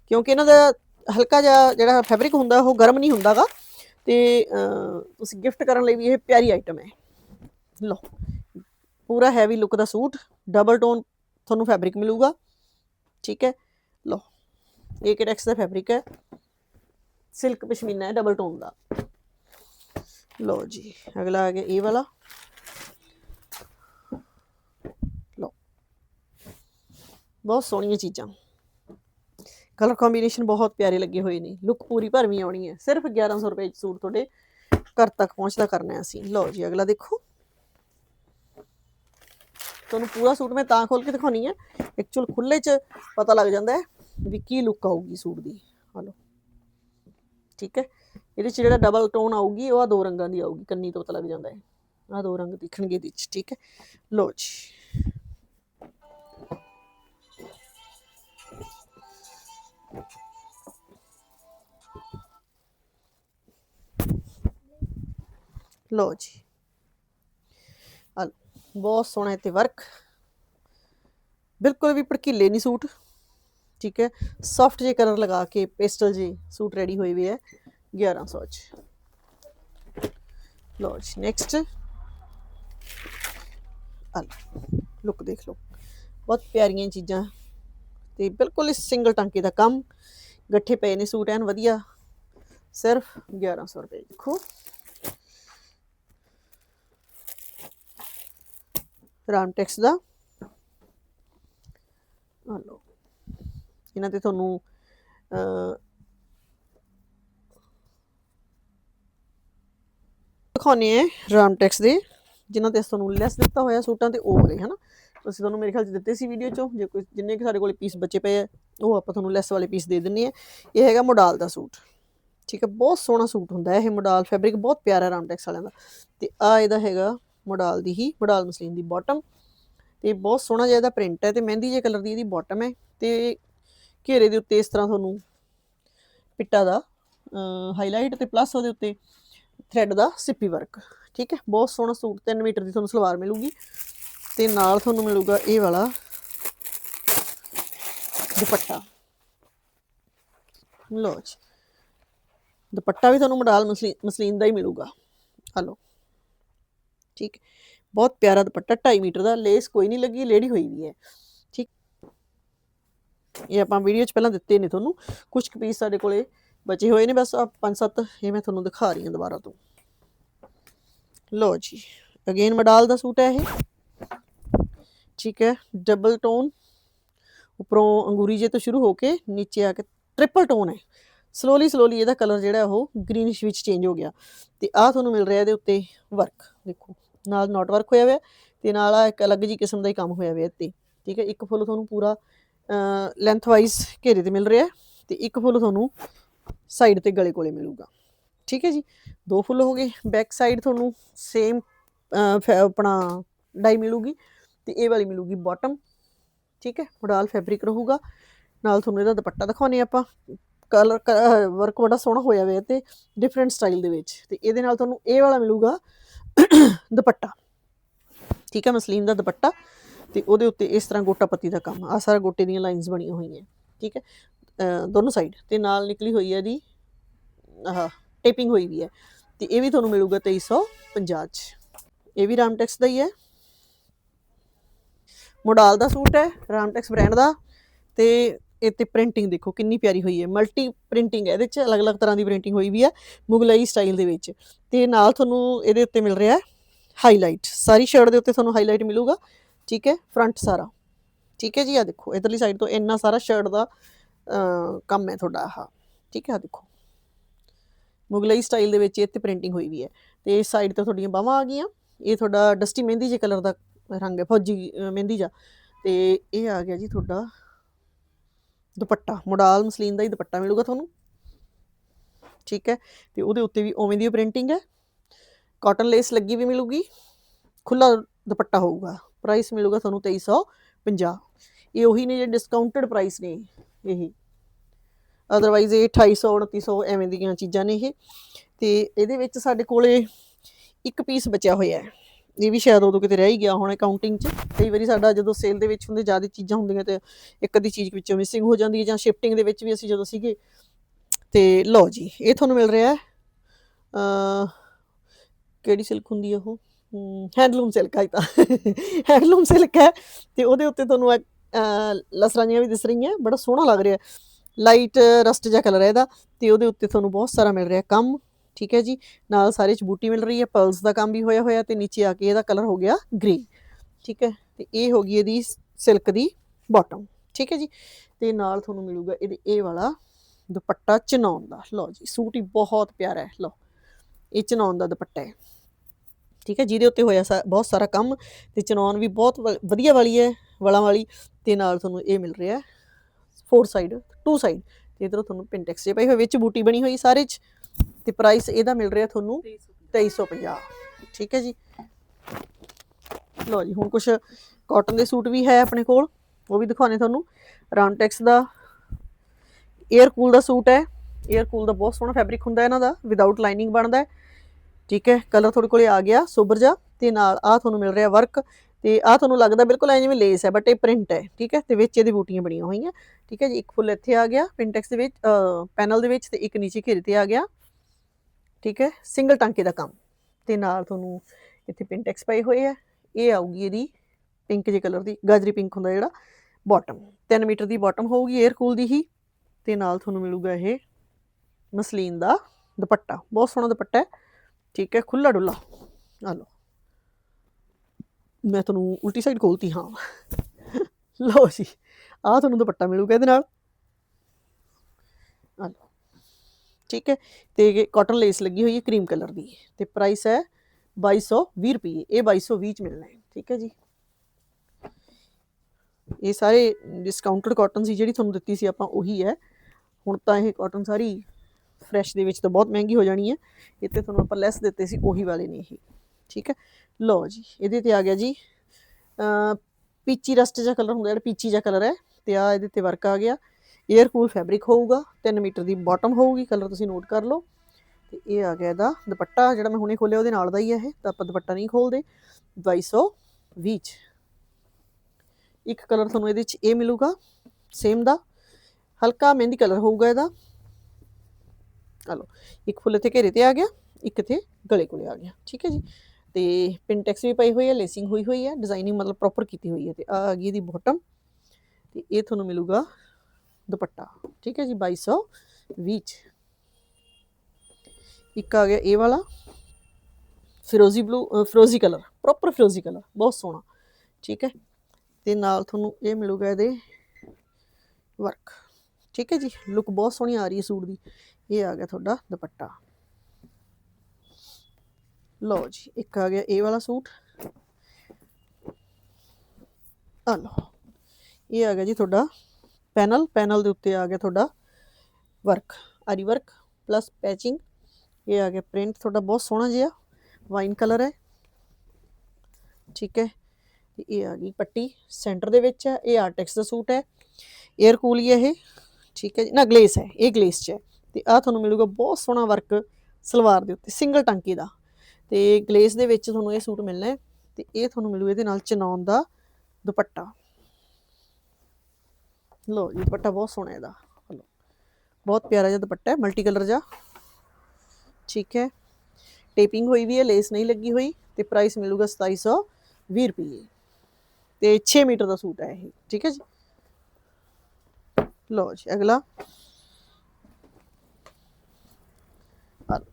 ਕਿਉਂਕਿ ਇਹਨਾਂ ਦਾ ਹਲਕਾ ਜਿਹਾ ਜਿਹੜਾ ਫੈਬਰਿਕ ਹੁੰਦਾ ਉਹ ਗਰਮ ਨਹੀਂ ਹੁੰਦਾਗਾ। ਤੇ ਅਹ, ਤੁਸੀਂ ਗਿਫਟ ਕਰਨ ਲਈ ਵੀ ਇਹ ਪਿਆਰੀ ਆਈਟਮ ਹੈ। ਲਓ ਪੂਰਾ ਹੈਵੀ ਲੁੱਕ ਦਾ ਸੂਟ। ਡਬਲ ਟੋਨ ਤੁਹਾਨੂੰ ਫੈਬਰਿਕ ਮਿਲੂਗਾ। ਠੀਕ ਹੈ। ਇਹ ਕਿਡੈਕਸ ਦਾ ਫੈਬਰਿਕ ਹੈ? ਸਿਲਕ ਪਸ਼ਮੀਨਾ ਹੈ ਡਬਲ ਟੋਨ ਦਾ। ਲਓ ਜੀ, ਅਗਲਾ ਆ ਗਿਆ ਇਹ ਵਾਲਾ। ਲਓ। ਬਹੁਤ ਸੋਹਣੀਆਂ ਚੀਜ਼ਾਂ। ਕਲਰ ਕੰਬੀਨੇਸ਼ਨ ਬਹੁਤ ਪਿਆਰੇ ਲੱਗੇ ਹੋਏ ਨੇ। ਲੁੱਕ ਪੂਰੀ ਭਰਵੀਂ ਆਉਣੀ ਹੈ। ਸਿਰਫ 1100 ਰੁਪਏ ਚ ਸੂਟ ਤੁਹਾਡੇ ਘਰ ਤੱਕ ਪਹੁੰਚਦਾ ਕਰਨਾ ਹੈ ਅਸੀਂ। ਲਓ ਜੀ, ਅਗਲਾ ਦੇਖੋ। ਤੁਹਾਨੂੰ ਪੂਰਾ ਸੂਟ ਮੈਂ ਤਾਂ ਖੋਲ ਕੇ ਦਿਖਾਉਣੀ ਹੈ। ਐਕਚੁਅਲ ਖੁੱਲੇ ਚ ਪਤਾ ਲੱਗ ਜਾਂਦਾ ਹੈ। ਵੀ ਕੀ ਲੁੱਕ ਆਊਗੀ ਸੂਟ ਦੀ? ਹਲੋ। ਠੀਕ ਹੈ? ਇਹਦੇ ਚ ਜਿਹੜਾ ਡਬਲ ਟੋਨ ਆਊਗੀ, ਉਹ ਆ ਦੋ ਰੰਗਾਂ ਦੀ ਆਊਗੀ, ਕੰਨੀ ਤੋਂ ਪਤਾ ਲੱਗ ਜਾਂਦਾ ਹੈ ਆ ਦੋ ਰੰਗ ਦਿਖਣਗੇ ਇਹਦੇ ਚ, ਠੀਕ ਹੈ? ਲੋ ਜੀ। ਲੋ ਜੀ। ਬਹੁਤ ਸੋਹਣਾ ਤੇ ਵਰਕ ਬਿਲਕੁਲ ਵੀ ਭੜਕੀਲੇ ਨਹੀਂ ਸੂਟ। ਠੀਕ ਹੈ। ਸੌਫਟ ਜੇ ਕਲਰ ਲਗਾ ਕੇ ਪੇਸਟਲ ਜੇ ਸੂਟ ਰੈਡੀ ਹੋਏ ਵੀ ਹੈ 1100 ਚ। ਲੋ ਜੀ ਨੈਕਸਟ ਆ ਲੁੱਕ ਦੇਖ ਲਓ। ਬਹੁਤ ਪਿਆਰੀਆਂ ਚੀਜ਼ਾਂ। ਤੇ ਬਿਲਕੁਲ ਇਸ ਸਿੰਗਲ ਟਾਂਕੇ ਦਾ ਕੰਮ। ਗੱਠੇ ਪਏ ਨੇ ਸੂਟ ਐਨ ਵਧੀਆ। ਸਿਰਫ 1100 ਰੁਪਏ, ਦੇਖੋ। ਰਾਮਟੈਕਸ ਦਾ। ਆ ਇਹਨਾਂ ਤੇ ਤੁਹਾਨੂੰ ਅ ਦਿਖਾਉਣੇ ਆ ਰਾਮਟੈਕਸ ਦੇ, ਜਿਨ੍ਹਾਂ ਤੇ ਤੁਹਾਨੂੰ ਲੈਸ ਦਿੱਤਾ ਹੋਇਆ ਸੂਟਾਂ ਤੇ ਉਹ ਵਾਲੇ, ਹਨਾ? ਅਸੀਂ ਤੁਹਾਨੂੰ ਮੇਰੇ ਖਿਆਲ ਚ ਦਿੱਤੇ ਸੀ ਵੀਡੀਓ ਚੋਂ, ਜੇ ਕੋਈ, ਜਿੰਨੇ ਕਿ ਸਾਡੇ ਕੋਲ ਪੀਸ ਬਚੇ ਪਏ ਆ, ਉਹ ਆਪਾਂ ਤੁਹਾਨੂੰ ਲੈਸ ਵਾਲੇ ਪੀਸ ਦੇ ਦਿੰਨੇ ਆ। ਇਹ ਹੈਗਾ ਮੋਡਾਲ ਦਾ ਸੂਟ। ਠੀਕ ਹੈ ਬਹੁਤ ਸੋਹਣਾ ਸੂਟ ਹੁੰਦਾ ਹੈ ਇਹ ਮੋਡਾਲ ਫੈਬਰਿਕ ਬਹੁਤ ਪਿਆਰਾ ਰਾਮਟੈਕਸ ਵਾਲਿਆਂ ਦਾ। ਤੇ ਆ ਇਹਦਾ ਹੈਗਾ ਮੋਡਾਲ ਦੀ ਹੀ, ਮੋਡਾਲ ਮਸਲੀਨ ਦੀ ਬਾਟਮ ਤੇ ਬਹੁਤ ਸੋਹਣਾ ਜਿਹਾ ਇਹਦਾ ਪ੍ਰਿੰਟ ਹੈ ਤੇ ਮਹਿੰਦੀ ਜੇ ਕਲਰ ਦੀ ਇਹਦੀ ਬਾਟਮ ਹੈ। ਤੇ ਘੇਰੇ ਦੇ ਉੱਤੇ ਇਸ ਤਰ੍ਹਾਂ ਤੁਹਾਨੂੰ ਪਿੱਟਾ ਦਾ ਹਾਈਲਾਈਟ ਤੇ ਪਲੱਸ ਉਹਦੇ ਉੱਤੇ ਥ੍ਰੈਡ ਦਾ ਸਿੱਪੀ ਵਰਕ, ਠੀਕ ਹੈ? ਬਹੁਤ ਸੋਹਣਾ ਸੂਟ 3 ਮੀਟਰ ਦੀ ਤੁਹਾਨੂੰ ਸਲਵਾਰ ਮਿਲੂਗੀ। ਤੇ ਨਾਲ ਤੁਹਾਨੂੰ ਮਿਲੂਗਾ ਇਹ ਵਾਲਾ ਦੁਪੱਟਾ। ਲੋ ਜੀ। ਦੁਪੱਟਾ ਵੀ ਤੁਹਾਨੂੰ ਮਡਾਲ ਮਸਲੀ- ਮਸਲੀਨ ਦਾ ਹੀ ਮਿਲੂਗਾ। ਹਲੋ ਠੀਕ ਬਹੁਤ ਪਿਆਰਾ ਦੁਪੱਟਾ 2.5 ਮੀਟਰ ਦਾ, ਲੇਸ ਕੋਈ ਨਹੀਂ ਲੱਗੀ ਲੇਡੀ ਹੋਈ ਵੀ ਹੈ। ਇਹ ਆਪਾਂ ਵੀਡੀਓ 'ਚ ਪਹਿਲਾਂ ਦਿੱਤੇ ਨੇ ਤੁਹਾਨੂੰ। ਕੁਝ ਕੁ ਪੀਸ ਸਾਡੇ ਕੋਲੇ ਬਚੇ ਹੋਏ ਨੇ, ਬਸ ਆ ਪੰਜ ਸੱਤ ਇਹ ਮੈਂ ਤੁਹਾਨੂੰ ਦਿਖਾ ਰਹੀ ਹਾਂ ਦੁਬਾਰਾ ਤੋਂ। ਲੋ ਜੀ ਅਗੇਨ ਮਡਾਲ ਦਾ ਸੂਟ ਹੈ ਇਹ। ਠੀਕ ਹੈ ਡਬਲ ਟੋਨ ਉੱਪਰੋਂ ਅੰਗੂਰੀ ਜੇ ਤੋਂ ਸ਼ੁਰੂ ਹੋ ਕੇ ਨੀਚੇ ਆ ਕੇ ਟ੍ਰਿਪਲ ਟੋਨ ਹੈ। ਸਲੋਲੀ ਸਲੋਲੀ ਇਹਦਾ ਕਲਰ ਜਿਹੜਾ ਉਹ ਗ੍ਰੀਨਿਸ਼ ਵਿੱਚ ਚੇਂਜ ਹੋ ਗਿਆ। ਤੇ ਆਹ ਤੁਹਾਨੂੰ ਮਿਲ ਰਿਹਾ ਇਹਦੇ ਉੱਤੇ ਵਰਕ ਦੇਖੋ। ਨਾਲ ਨੋਟ ਵਰਕ ਹੋਇਆ ਹੋਇਆ ਤੇ ਨਾਲ ਆ ਇੱਕ ਅਲੱਗ ਜੀ ਕਿਸਮ ਦਾ ਹੀ ਕੰਮ ਹੋਇਆ ਹੋਇਆ ਤੇ ਠੀਕ ਹੈ, ਇੱਕ ਫੁੱਲ ਤੁਹਾਨੂੰ ਪੂਰਾ ਲੈਂਥ ਵਾਈਜ਼ ਘੇਰੇ ਤੇ ਮਿਲ ਰਿਹਾ ਤੇ ਇੱਕ ਫੁੱਲ ਤੁਹਾਨੂੰ ਸਾਈਡ ਤੇ ਗਲੇ ਕੋਲੇ ਮਿਲੂਗਾ। ਠੀਕ ਹੈ ਜੀ? ਦੋ ਫੁੱਲ ਹੋ ਗਏ। ਬੈਕ ਸਾਈਡ ਤੁਹਾਨੂੰ ਸੇਮ ਆਪਣਾ ਡਾਈ ਮਿਲੂਗੀ ਤੇ ਇਹ ਵਾਲੀ ਮਿਲੂਗੀ ਬਾਟਮ ਠੀਕ ਹੈ? ਮੋਡਲ ਫੈਬਰਿਕ ਰਹੂਗਾ। ਨਾਲ ਤੁਹਾਨੂੰ ਇਹਦਾ ਦੁਪੱਟਾ ਦਿਖਾਉਣੇ ਆਪਾਂ। ਕਲਰ ਵਰਕ ਬੜਾ ਸੋਹਣਾ ਹੋਇਆ ਹੋਇਆ ਤੇ ਡਿਫਰੈਂਟ ਸਟਾਈਲ ਦੇ ਵਿੱਚ। ਤੇ ਇਹਦੇ ਨਾਲ ਤੁਹਾਨੂੰ ਇਹ ਵਾਲਾ ਮਿਲੂਗਾ ਦੁਪੱਟਾ। ਠੀਕ ਹੈ? ਮਸਲੀਨ ਦਾ ਦੁਪੱਟਾ। ਤੇ ਉਹਦੇ ਉੱਤੇ ਇਸ ਤਰ੍ਹਾਂ ਗੋਟਾ ਪੱਤੀ ਦਾ ਕੰਮ ਆ। ਸਾਰਾ ਗੋਟੇ ਦੀਆਂ ਲਾਈਨਸ ਬਣੀਆਂ ਹੋਈਆਂ, ਠੀਕ ਹੈ? ਦੋਨੋਂ ਸਾਈਡ ਤੇ ਨਾਲ ਨਿਕਲੀ ਹੋਈ ਹੈ ਇਹਦੀ, ਆਹ ਟੇਪਿੰਗ ਹੋਈ ਵੀ ਹੈ। ਤੇ ਇਹ ਵੀ ਤੁਹਾਨੂੰ ਮਿਲੂਗਾ 2350 ਚ। ਇਹ ਵੀ ਰਾਮਟੈਕਸ ਦਾ ਹੀ ਹੈ। ਮੋਡਾਲ ਦਾ ਸੂਟ ਹੈ, ਰਾਮਟੈਕਸ ਬ੍ਰਾਂਡ ਦਾ। ਤੇ ਇਹ ਤੇ ਪ੍ਰਿੰਟਿੰਗ ਦੇਖੋ ਕਿੰਨੀ ਪਿਆਰੀ ਹੋਈ ਹੈ। ਮਲਟੀ ਪ੍ਰਿੰਟਿੰਗ ਹੈ, ਇਹਦੇ ਚ ਅਲੱਗ-ਅਲੱਗ ਤਰ੍ਹਾਂ ਦੀ ਪ੍ਰਿੰਟਿੰਗ ਹੋਈ ਵੀ ਹੈ, ਮੁਗਲਈ ਸਟਾਈਲ ਦੇ ਵਿੱਚ। ਤੇ ਨਾਲ ਤੁਹਾਨੂੰ ਇਹਦੇ ਉੱਤੇ ਮਿਲ ਰਿਹਾ ਹੈ ਹਾਈਲਾਈਟ ਸਾਰੀ ਸ਼ਰਟ ਦੇ ਉੱਤੇ ਤੁਹਾਨੂੰ ਹਾਈਲਾਈਟ ਮਿਲੂਗਾ। ਠੀਕ ਹੈ ਫਰੰਟ ਸਾਰਾ। ਠੀਕ ਹੈ ਜੀ ਆ ਦੇਖੋ, ਇਧਰਲੀ ਸਾਈਡ ਤੋਂ ਇੰਨਾ ਸਾਰਾ ਸ਼ਰਟ ਦਾ ਕੰਮ ਹੈ ਤੁਹਾਡਾ ਆਹ। ਠੀਕ ਹੈ ਆ ਦੇਖੋ। ਮੁਗਲਈ ਸਟਾਈਲ ਦੇ ਵਿੱਚ ਇਹ ਤੇ ਪ੍ਰਿੰਟਿੰਗ ਹੋਈ ਵੀ ਹੈ। ਤੇ ਇਸ ਸਾਈਡ ਤੇ ਤੁਹਾਡੀਆਂ ਬਾਹਾਂ ਆ ਗਈਆਂ। ਇਹ ਤੁਹਾਡਾ ਡਸਟੀ ਮਹਿੰਦੀ ਜੇ ਕਲਰ ਦਾ ਰੰਗ ਹੈ, ਫੌਜੀ ਮਹਿੰਦੀ ਜਾ ਤੇ ਇਹ ਆ ਗਿਆ ਜੀ ਤੁਹਾਡਾ ਦੁਪੱਟਾ। ਮੋਡਾਲ ਮਸਲੀਨ ਦਾ ਹੀ ਦੁਪੱਟਾ ਮਿਲੂਗਾ ਤੁਹਾਨੂੰ। ਠੀਕ ਹੈ, ਤੇ ਉਹਦੇ ਉੱਤੇ ਵੀ ਉਵੇਂ ਦੀ ਪ੍ਰਿੰਟਿੰਗ ਹੈ। ਕਾਟਨ ਲੇਸ ਲੱਗੀ ਵੀ ਮਿਲੂਗੀ। ਖੁੱਲਾ ਦੁਪੱਟਾ ਹੋਊਗਾ। ਪ੍ਰਾਈਸ ਮਿਲੂਗਾ ਤੁਹਾਨੂੰ 2350 ਇਹ ਉਹੀ ਨੇ ਜਿਹੜੇ ਡਿਸਕਾਊਂਟਡ ਪ੍ਰਾਈਸ ਨੇ ਇਹੀ। ਅਦਰਵਾਈਜ਼ ਇਹ 2800 2900 ਐਵੇਂ ਦੀਆਂ ਚੀਜ਼ਾਂ ਨੇ ਇਹ। ਤੇ ਇਹਦੇ ਵਿੱਚ ਸਾਡੇ ਕੋਲੇ ਇੱਕ ਪੀਸ ਬਚਿਆ ਹੋਇਆ ਹੈ। ਇਹ ਵੀ ਸ਼ਾਇਦ ਉਦੋਂ ਕਿਤੇ ਰਹਿ ਹੀ ਗਿਆ ਹੋਣਾ ਕਾਊਂਟਿੰਗ 'ਚ। ਕਈ ਵਾਰੀ ਸਾਡਾ ਜਦੋਂ ਸੇਲ ਦੇ ਵਿੱਚ ਹੁੰਦੇ ਜ਼ਿਆਦਾ ਚੀਜ਼ਾਂ ਹੁੰਦੀਆਂ ਤੇ ਇੱਕ ਅੱਧੀ ਚੀਜ਼ ਵਿੱਚੋਂ ਮਿਸਿੰਗ ਹੋ ਜਾਂਦੀ ਹੈ ਜਾਂ ਸ਼ਿਫਟਿੰਗ ਦੇ ਵਿੱਚ ਵੀ ਅਸੀਂ ਜਦੋਂ ਸੀਗੇ। ਤੇ ਲਓ ਜੀ, ਇਹ ਤੁਹਾਨੂੰ ਮਿਲ ਰਿਹਾ ਹੈ। ਅ ਕਿਹੜੀ ਸਿਲਕ ਹੁੰਦੀ ਹੈ ਉਹ? ਹੈਂਡਲੂਮ ਸਿਲਕ ਹੈ ਤਾਂ। ਹੈਂਡਲੂਮ ਸਿਲਕ ਹੈ ਤੇ ਉਹਦੇ ਉੱਤੇ ਤੁਹਾਨੂੰ ਇਹ, ਅਹ, ਲਸਰਾਈਆਂ ਵੀ ਦਿਸ ਰਹੀਆਂ ਬੜਾ ਸੋਹਣਾ ਲੱਗ ਰਿਹਾ। ਲਾਈਟ ਰਸਟ ਜਿਹਾ ਕਲਰ ਹੈ ਇਹਦਾ ਤੇ ਉਹਦੇ ਉੱਤੇ ਤੁਹਾਨੂੰ ਬਹੁਤ ਸਾਰਾ ਮਿਲ ਰਿਹਾ ਕੰਮ ਠੀਕ ਹੈ ਜੀ। ਨਾਲ ਸਾਰੇ ਚ ਬੂਟੀ ਮਿਲ ਰਹੀ ਹੈ ਪਰਲਸ ਦਾ ਕੰਮ ਵੀ ਹੋਇਆ ਹੋਇਆ ਤੇ ਨੀਚੇ ਆ ਕੇ ਇਹਦਾ ਕਲਰ ਹੋ ਗਿਆ ਗ੍ਰੇ ਠੀਕ ਹੈ। ਤੇ ਇਹ ਹੋ ਗਈ ਇਹਦੀ ਸਿਲਕ ਦੀ ਬਾਟਮ ਠੀਕ ਹੈ ਜੀ। ਤੇ ਨਾਲ ਤੁਹਾਨੂੰ ਮਿਲੂਗਾ ਇਹਦੇ ਇਹ ਵਾਲਾ ਦੁਪੱਟਾ ਚਨਾਉਣ ਦਾ। ਲਓ ਜੀ ਸੂਟ ਹੀ ਬਹੁਤ ਪਿਆਰਾ ਹੈ ਲਓ। ਇਹ ਚਨਾਉਣ ਦਾ ਦੁਪੱਟਾ ਹੈ। ਠੀਕ ਹੈ, ਜਿਹਦੇ ਉੱਤੇ ਹੋਇਆ ਸਾ- ਬਹੁਤ ਸਾਰਾ ਕੰਮ ਤੇ ਚਨੌਨ ਵੀ ਬਹੁਤ ਵ- ਵਧੀਆ ਵਾਲੀ ਹੈ, ਵਲਾਂ ਵਾਲੀ ਤੇ ਨਾਲ ਤੁਹਾਨੂੰ ਇਹ ਮਿਲ ਰਿਹਾ ਫੋਰ ਸਾਈਡ ਟੂ ਸਾਈਡ ਤੇ ਇਧਰੋਂ ਤੁਹਾਨੂੰ ਪਿੰਟੈਕਸ ਜੇ ਪਈ ਹੋਈ, ਵਿੱਚ ਬੂਟੀ ਬਣੀ ਹੋਈ ਸਾਰੇ ਚ ਤੇ ਪ੍ਰਾਈਸ ਇਹਦਾ ਮਿਲ ਰਿਹਾ ਤੁਹਾਨੂੰ 2350 ਠੀਕ ਹੈ ਜੀ। ਲਓ ਜੀ, ਹੁਣ ਕੁਝ ਕਾਟਨ ਦੇ ਸੂਟ ਵੀ ਹੈ ਆਪਣੇ ਕੋਲ, ਉਹ ਵੀ ਦਿਖਾਉਣੇ ਤੁਹਾਨੂੰ। ਰਾਮਟੈਕਸ ਦਾ 에ਅਰ ਕੂਲ ਦਾ ਸੂਟ ਹੈ 에ਅਰ ਕੂਲ ਦਾ ਬਹੁਤ ਸੋਹਣਾ ਫੈਬਰਿਕ ਹੁੰਦਾ ਇਹਨਾਂ ਦਾ ਵਿਦਆਊਟ ਲਾਈਨਿੰਗ ਬਣਦਾ ਹੈ। ਠੀਕ ਹੈ ਕਲਰ ਤੁਹਾਡੇ ਕੋਲੇ ਆ ਗਿਆ ਸੋਬਰ ਜਾ, ਤੇ ਨਾਲ ਆ ਤੁਹਾਨੂੰ ਮਿਲ ਰਿਹਾ ਵਰਕ ਤੇ ਆ ਤੁਹਾਨੂੰ ਲੱਗਦਾ ਬਿਲਕੁਲ ਐ ਜਿਵੇਂ ਲੇਸ ਹੈ ਬਟ ਇਹ ਪ੍ਰਿੰਟ ਹੈ, ਠੀਕ ਹੈ, ਤੇ ਵਿੱਚ ਇਹਦੇ ਬੂਟੀਆਂ ਬਣੀਆਂ ਹੋਈਆਂ, ਠੀਕ ਹੈ ਜੀ, ਇੱਕ ਫੁੱਲ ਇੱਥੇ ਆ ਗਿਆ ਪਿੰਟੈਕਸ ਦੇ ਵਿੱਚ ਪੈਨਲ ਦੇ ਵਿੱਚ, ਤੇ ਇੱਕ ਨੀਚੇ ਘੇਰੇ ਤੇ ਆ ਗਿਆ, ਠੀਕ ਹੈ ਸਿੰਗਲ ਟਾਂਕੇ ਦਾ ਕੰਮ, ਤੇ ਨਾਲ ਤੁਹਾਨੂੰ ਇੱਥੇ ਪਿੰਟੈਕਸ ਪਏ ਹੋਏ ਆ ਇਹ ਆਊਗੀ ਇਹਦੀ ਪਿੰਕ ਜੇ ਕਲਰ ਦੀ, ਗਾਜਰੀ ਪਿੰਕ ਹੁੰਦਾ ਜਿਹੜਾ ਬਾਟਮ 3 ਮੀਟਰ ਦੀ ਬਾਟਮ ਹੋਊਗੀ 에ਅਰ ਕੂਲ ਦੀ ਹੀ, ਤੇ ਨਾਲ ਤੁਹਾਨੂੰ ਮਿਲੂਗਾ ਇਹ ਮਸਲੀਨ ਦਾ ਦੁਪੱਟਾ, ਬਹੁਤ ਸੋਹਣਾ ਦੁਪੱਟਾ ਹੈ ਠੀਕ ਹੈ ਖੁੱਲਾ ਡੁੱਲਾ ਆ ਲਓ। ਮੈਂ ਤੁਹਾਨੂੰ ਉਲਟੀ ਸਾਈਡ ਖੋਲਤੀ, ਹਾਂ। ਲਓ ਜੀ ਆ ਤੁਹਾਨੂੰ ਦੁਪੱਟਾ ਮਿਲੂਗਾ ਇਹਦੇ ਨਾਲ। ਆ ਲਓ। ਠੀਕ ਹੈ, ਤੇ ਕਾਟਨ ਲੇਸ ਲੱਗੀ ਹੋਈ ਹੈ ਕਰੀਮ ਕਲਰ ਦੀ। ਤੇ ਪ੍ਰਾਈਸ ਹੈ 2220 ਰੁਪਏ ਇਹ 2220 ਚ ਮਿਲਣਾ ਹੈ। ਠੀਕ ਹੈ ਜੀ। ਇਹ ਸਾਰੇ ਡਿਸਕਾਊਂਟਡ ਕਾਟਨ ਸੀ ਜਿਹੜੀ ਤੁਹਾਨੂੰ ਦਿੱਤੀ ਸੀ ਆਪਾਂ, ਉਹੀ ਹੈ। ਹੁਣ ਤਾਂ ਇਹ ਕਾਟਨ ਸਾਰੀ ਫਰੈਸ਼ ਦੇ ਵਿੱਚ ਤਾਂ ਬਹੁਤ ਮਹਿੰਗੀ ਹੋ ਜਾਣੀ ਹੈ। ਇੱਥੇ ਤੁਹਾਨੂੰ ਆਪਾਂ ਲੈਸ ਦਿੱਤੇ ਸੀ, ਉਹੀ ਵਾਲੇ ਨੇ ਇਹ। ਠੀਕ ਹੈ? ਲਓ ਜੀ, ਇਹਦੇ ਤੇ ਆ ਗਿਆ ਜੀ। ਪੀਚੀ ਰਸਟ ਜਿਹਾ ਕਲਰ ਹੁੰਦਾ, ਜਿਹੜਾ ਪੀਚੀ ਜਿਹਾ ਕਲਰ ਹੈ, ਤੇ ਆ ਇਹਦੇ ਤੇ ਵਰਕ ਆ ਗਿਆ। 에ਅਰ ਕੂਲ ਫੈਬਰਿਕ ਹੋਊਗਾ 3 ਮੀਟਰ ਦੀ ਬਾਟਮ ਹੋਊਗੀ ਕਲਰ ਤੁਸੀਂ ਨੋਟ ਕਰ ਲਓ। ਤੇ ਇਹ ਆ ਗਿਆ ਇਹਦਾ ਦੁਪੱਟਾ, ਜਿਹੜਾ ਮੈਂ ਹੁਣੇ ਖੋਲਿਆ, ਉਹਦੇ ਨਾਲ ਦਾ ਹੀ ਹੈ ਇਹ, ਤਾਂ ਆਪਾਂ ਦੁਪੱਟਾ ਨਹੀਂ ਖੋਲਦੇ। 2220 ਚ ਇੱਕ ਕਲਰ ਤੁਹਾਨੂੰ ਇਹਦੇ ਚ ਇਹ ਮਿਲੂਗਾ ਸੇਮ ਦਾ। ਹਲਕਾ ਮਹਿੰਦੀ ਕਲਰ ਹੋਊਗਾ ਇਹਦਾ। ਆ ਲਓ। ਇੱਕ ਫੁੱਲ 'ਤੇ ਘੇਰੇ ਤੇ ਆ ਗਿਆ, ਇੱਕ 'ਤੇ ਗਲੇ ਕੋਲੇ ਆ ਗਿਆ। ਠੀਕ ਹੈ ਜੀ? ਤੇ ਪਿੰਟੈਕਸ ਵੀ ਪਈ ਹੋਈ ਹੈ ਲੇਸਿੰਗ ਹੋਈ ਹੋਈ ਹੈ ਡਿਜ਼ਾਈਨਿੰਗ ਮਤਲਬ ਪ੍ਰੋਪਰ ਕੀਤੀ ਹੋਈ ਹੈ ਤੇ ਆ ਆ ਗਈ ਇਹਦੀ ਬਾਟਮ ਤੇ ਇਹ ਤੁਹਾਨੂੰ ਮਿਲੂਗਾ ਦੁਪੱਟਾ। ਠੀਕ ਹੈ ਜੀ? 2220 ਚ ਇੱਕ ਆ ਗਿਆ ਇਹ ਵਾਲਾ। ਫਿਰੋਜ਼ੀ ਬਲੂ ਫਿਰੋਜ਼ੀ ਕਲਰ ਪ੍ਰੋਪਰ ਫਿਰੋਜ਼ੀ ਕਲਰ ਬਹੁਤ ਸੋਹਣਾ। ਠੀਕ ਹੈ? ਤੇ ਨਾਲ ਤੁਹਾਨੂੰ ਇਹ ਮਿਲੂਗਾ ਇਹਦੇ ਵਰਕ ਠੀਕ ਹੈ ਜੀ? ਲੁੱਕ ਬਹੁਤ ਸੋਹਣੀ ਆ ਰਹੀ ਹੈ ਸੂਟ ਦੀ। ਇਹ ਆ ਗਿਆ ਤੁਹਾਡਾ ਦੁਪੱਟਾ ਲਓ ਜੀ ਇੱਕ ਆ ਗਿਆ ਇਹ ਵਾਲਾ ਸੂਟ ਆ ਲਓ ਇਹ ਆ ਗਿਆ ਜੀ ਤੁਹਾਡਾ ਪੈਨਲ ਪੈਨਲ ਦੇ ਉੱਤੇ ਆ ਗਿਆ ਤੁਹਾਡਾ ਵਰਕ ਆਰੀ ਵਰਕ ਪਲੱਸ ਪੈਚਿੰਗ ਇਹ ਆ ਗਿਆ ਪ੍ਰਿੰਟ ਤੁਹਾਡਾ ਬਹੁਤ ਸੋਹਣਾ ਜਿਹਾ ਵਾਈਨ ਕਲਰ ਹੈ ਠੀਕ ਹੈ ਤੇ ਇਹ ਆ ਗਈ ਪੱਟੀ ਸੈਂਟਰ ਦੇ ਵਿੱਚ ਹੈ ਇਹ ਆਰਟੈਕਸ ਦਾ ਸੂਟ ਹੈ 에ਅਰ ਕੂਲ ਹੀ ਹੈ ਇਹ ਠੀਕ ਹੈ ਜੀ ਨਾ ਗਲੇਸ ਹੈ ਇਹ ਗਲੇਸ ਚ ਹੈ ਤੇ ਆ ਤੁਹਾਨੂੰ ਮਿਲੂਗਾ ਬਹੁਤ ਸੋਹਣਾ ਵਰਕ ਸਲਵਾਰ ਦੇ ਉੱਤੇ ਸਿੰਗਲ ਟਾਂਕੇ ਦਾ। ਤੇ ਗਲੇਸ ਦੇ ਵਿੱਚ ਤੁਹਾਨੂੰ ਇਹ ਸੂਟ ਮਿਲਣਾ ਹੈ ਤੇ ਇਹ ਤੁਹਾਨੂੰ ਮਿਲੂ ਇਹਦੇ ਨਾਲ ਚਨੌਨ ਦਾ ਦੁਪੱਟਾ। ਲੋ ਜੀ, ਦੁਪੱਟਾ ਬਹੁਤ ਸੋਹਣਾ ਇਹਦਾ। ਲਓ, ਬਹੁਤ ਪਿਆਰਾ ਜਿਹਾ ਦੁਪੱਟਾ ਹੈ ਮਲਟੀ ਕਲਰ ਜਿਹਾ। ਠੀਕ ਹੈ ਟੇਪਿੰਗ ਹੋਈ ਵੀ ਹੈ ਲੇਸ ਨਹੀਂ ਲੱਗੀ ਹੋਈ ਤੇ ਪ੍ਰਾਈਸ ਮਿਲੂਗਾ 2720 ਰੁਪਏ ਤੇ 6 ਮੀਟਰ ਦਾ ਸੂਟ ਹੈ ਇਹ, ਠੀਕ ਹੈ ਜੀ। ਲਓ ਜੀ, ਅਗਲਾ ਆ ਲਓ।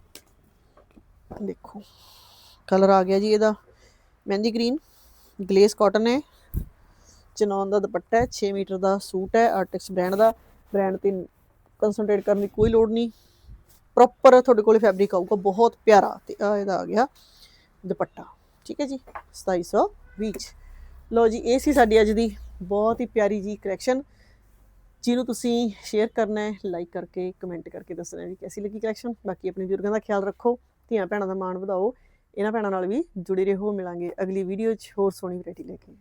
ਦੇਖੋ। ਕਲਰ ਆ ਗਿਆ ਜੀ ਇਹਦਾ। ਮਹਿੰਦੀ ਗ੍ਰੀਨ ਗਲੇਸ ਕਾਟਨ ਹੈ। ਚਨੌਨ ਦਾ ਦੁਪੱਟਾ ਹੈ 6 ਮੀਟਰ ਦਾ ਸੂਟ ਹੈ ਆਰਟਿਕਸ ਬ੍ਰਾਂਡ ਦਾ। ਬ੍ਰਾਂਡ ਤੇ ਕਨਸੈਂਟਰੇਟ ਕਰਨ ਦੀ ਕੋਈ ਲੋੜ ਨਹੀਂ। ਪ੍ਰੋਪਰ ਤੁਹਾਡੇ ਕੋਲੇ ਫੈਬਰਿਕ ਆਊਗਾ, ਬਹੁਤ ਪਿਆਰਾ ਤੇ ਆ ਇਹਦਾ ਆ ਗਿਆ ਦੁਪੱਟਾ। ਠੀਕ ਹੈ ਜੀ 2720 ਚ। ਲਓ ਜੀ, ਇਹ ਸੀ ਸਾਡੀ ਅੱਜ ਦੀ ਬਹੁਤ ਹੀ ਪਿਆਰੀ ਜੀ ਕਲੈਕਸ਼ਨ ਜਿਹਨੂੰ ਤੁਸੀਂ ਸ਼ੇਅਰ ਕਰਨਾ ਹੈ ਲਾਈਕ ਕਰਕੇ ਕਮੈਂਟ ਕਰਕੇ ਦੱਸਣਾ ਹੈ ਵੀ ਕਿਹਦੀ ਲੱਗੀ ਕਲੈਕਸ਼ਨ ਬਾਕੀ ਆਪਣੇ ਬਜ਼ੁਰਗਾਂ ਦਾ ਖਿਆਲ ਰੱਖੋ। ਧੀਆਂ ਭੈਣਾਂ ਦਾ ਮਾਣ ਵਧਾਓ। ਇਹਨਾਂ ਭੈਣਾਂ ਨਾਲ ਵੀ ਜੁੜੇ ਰਹੋ, ਮਿਲਾਂਗੇ ਅਗਲੀ ਵੀਡੀਓ 'ਚ, ਹੋਰ ਸੋਹਣੀ ਵੈਰਾਈਟੀ ਲੈ ਕੇ।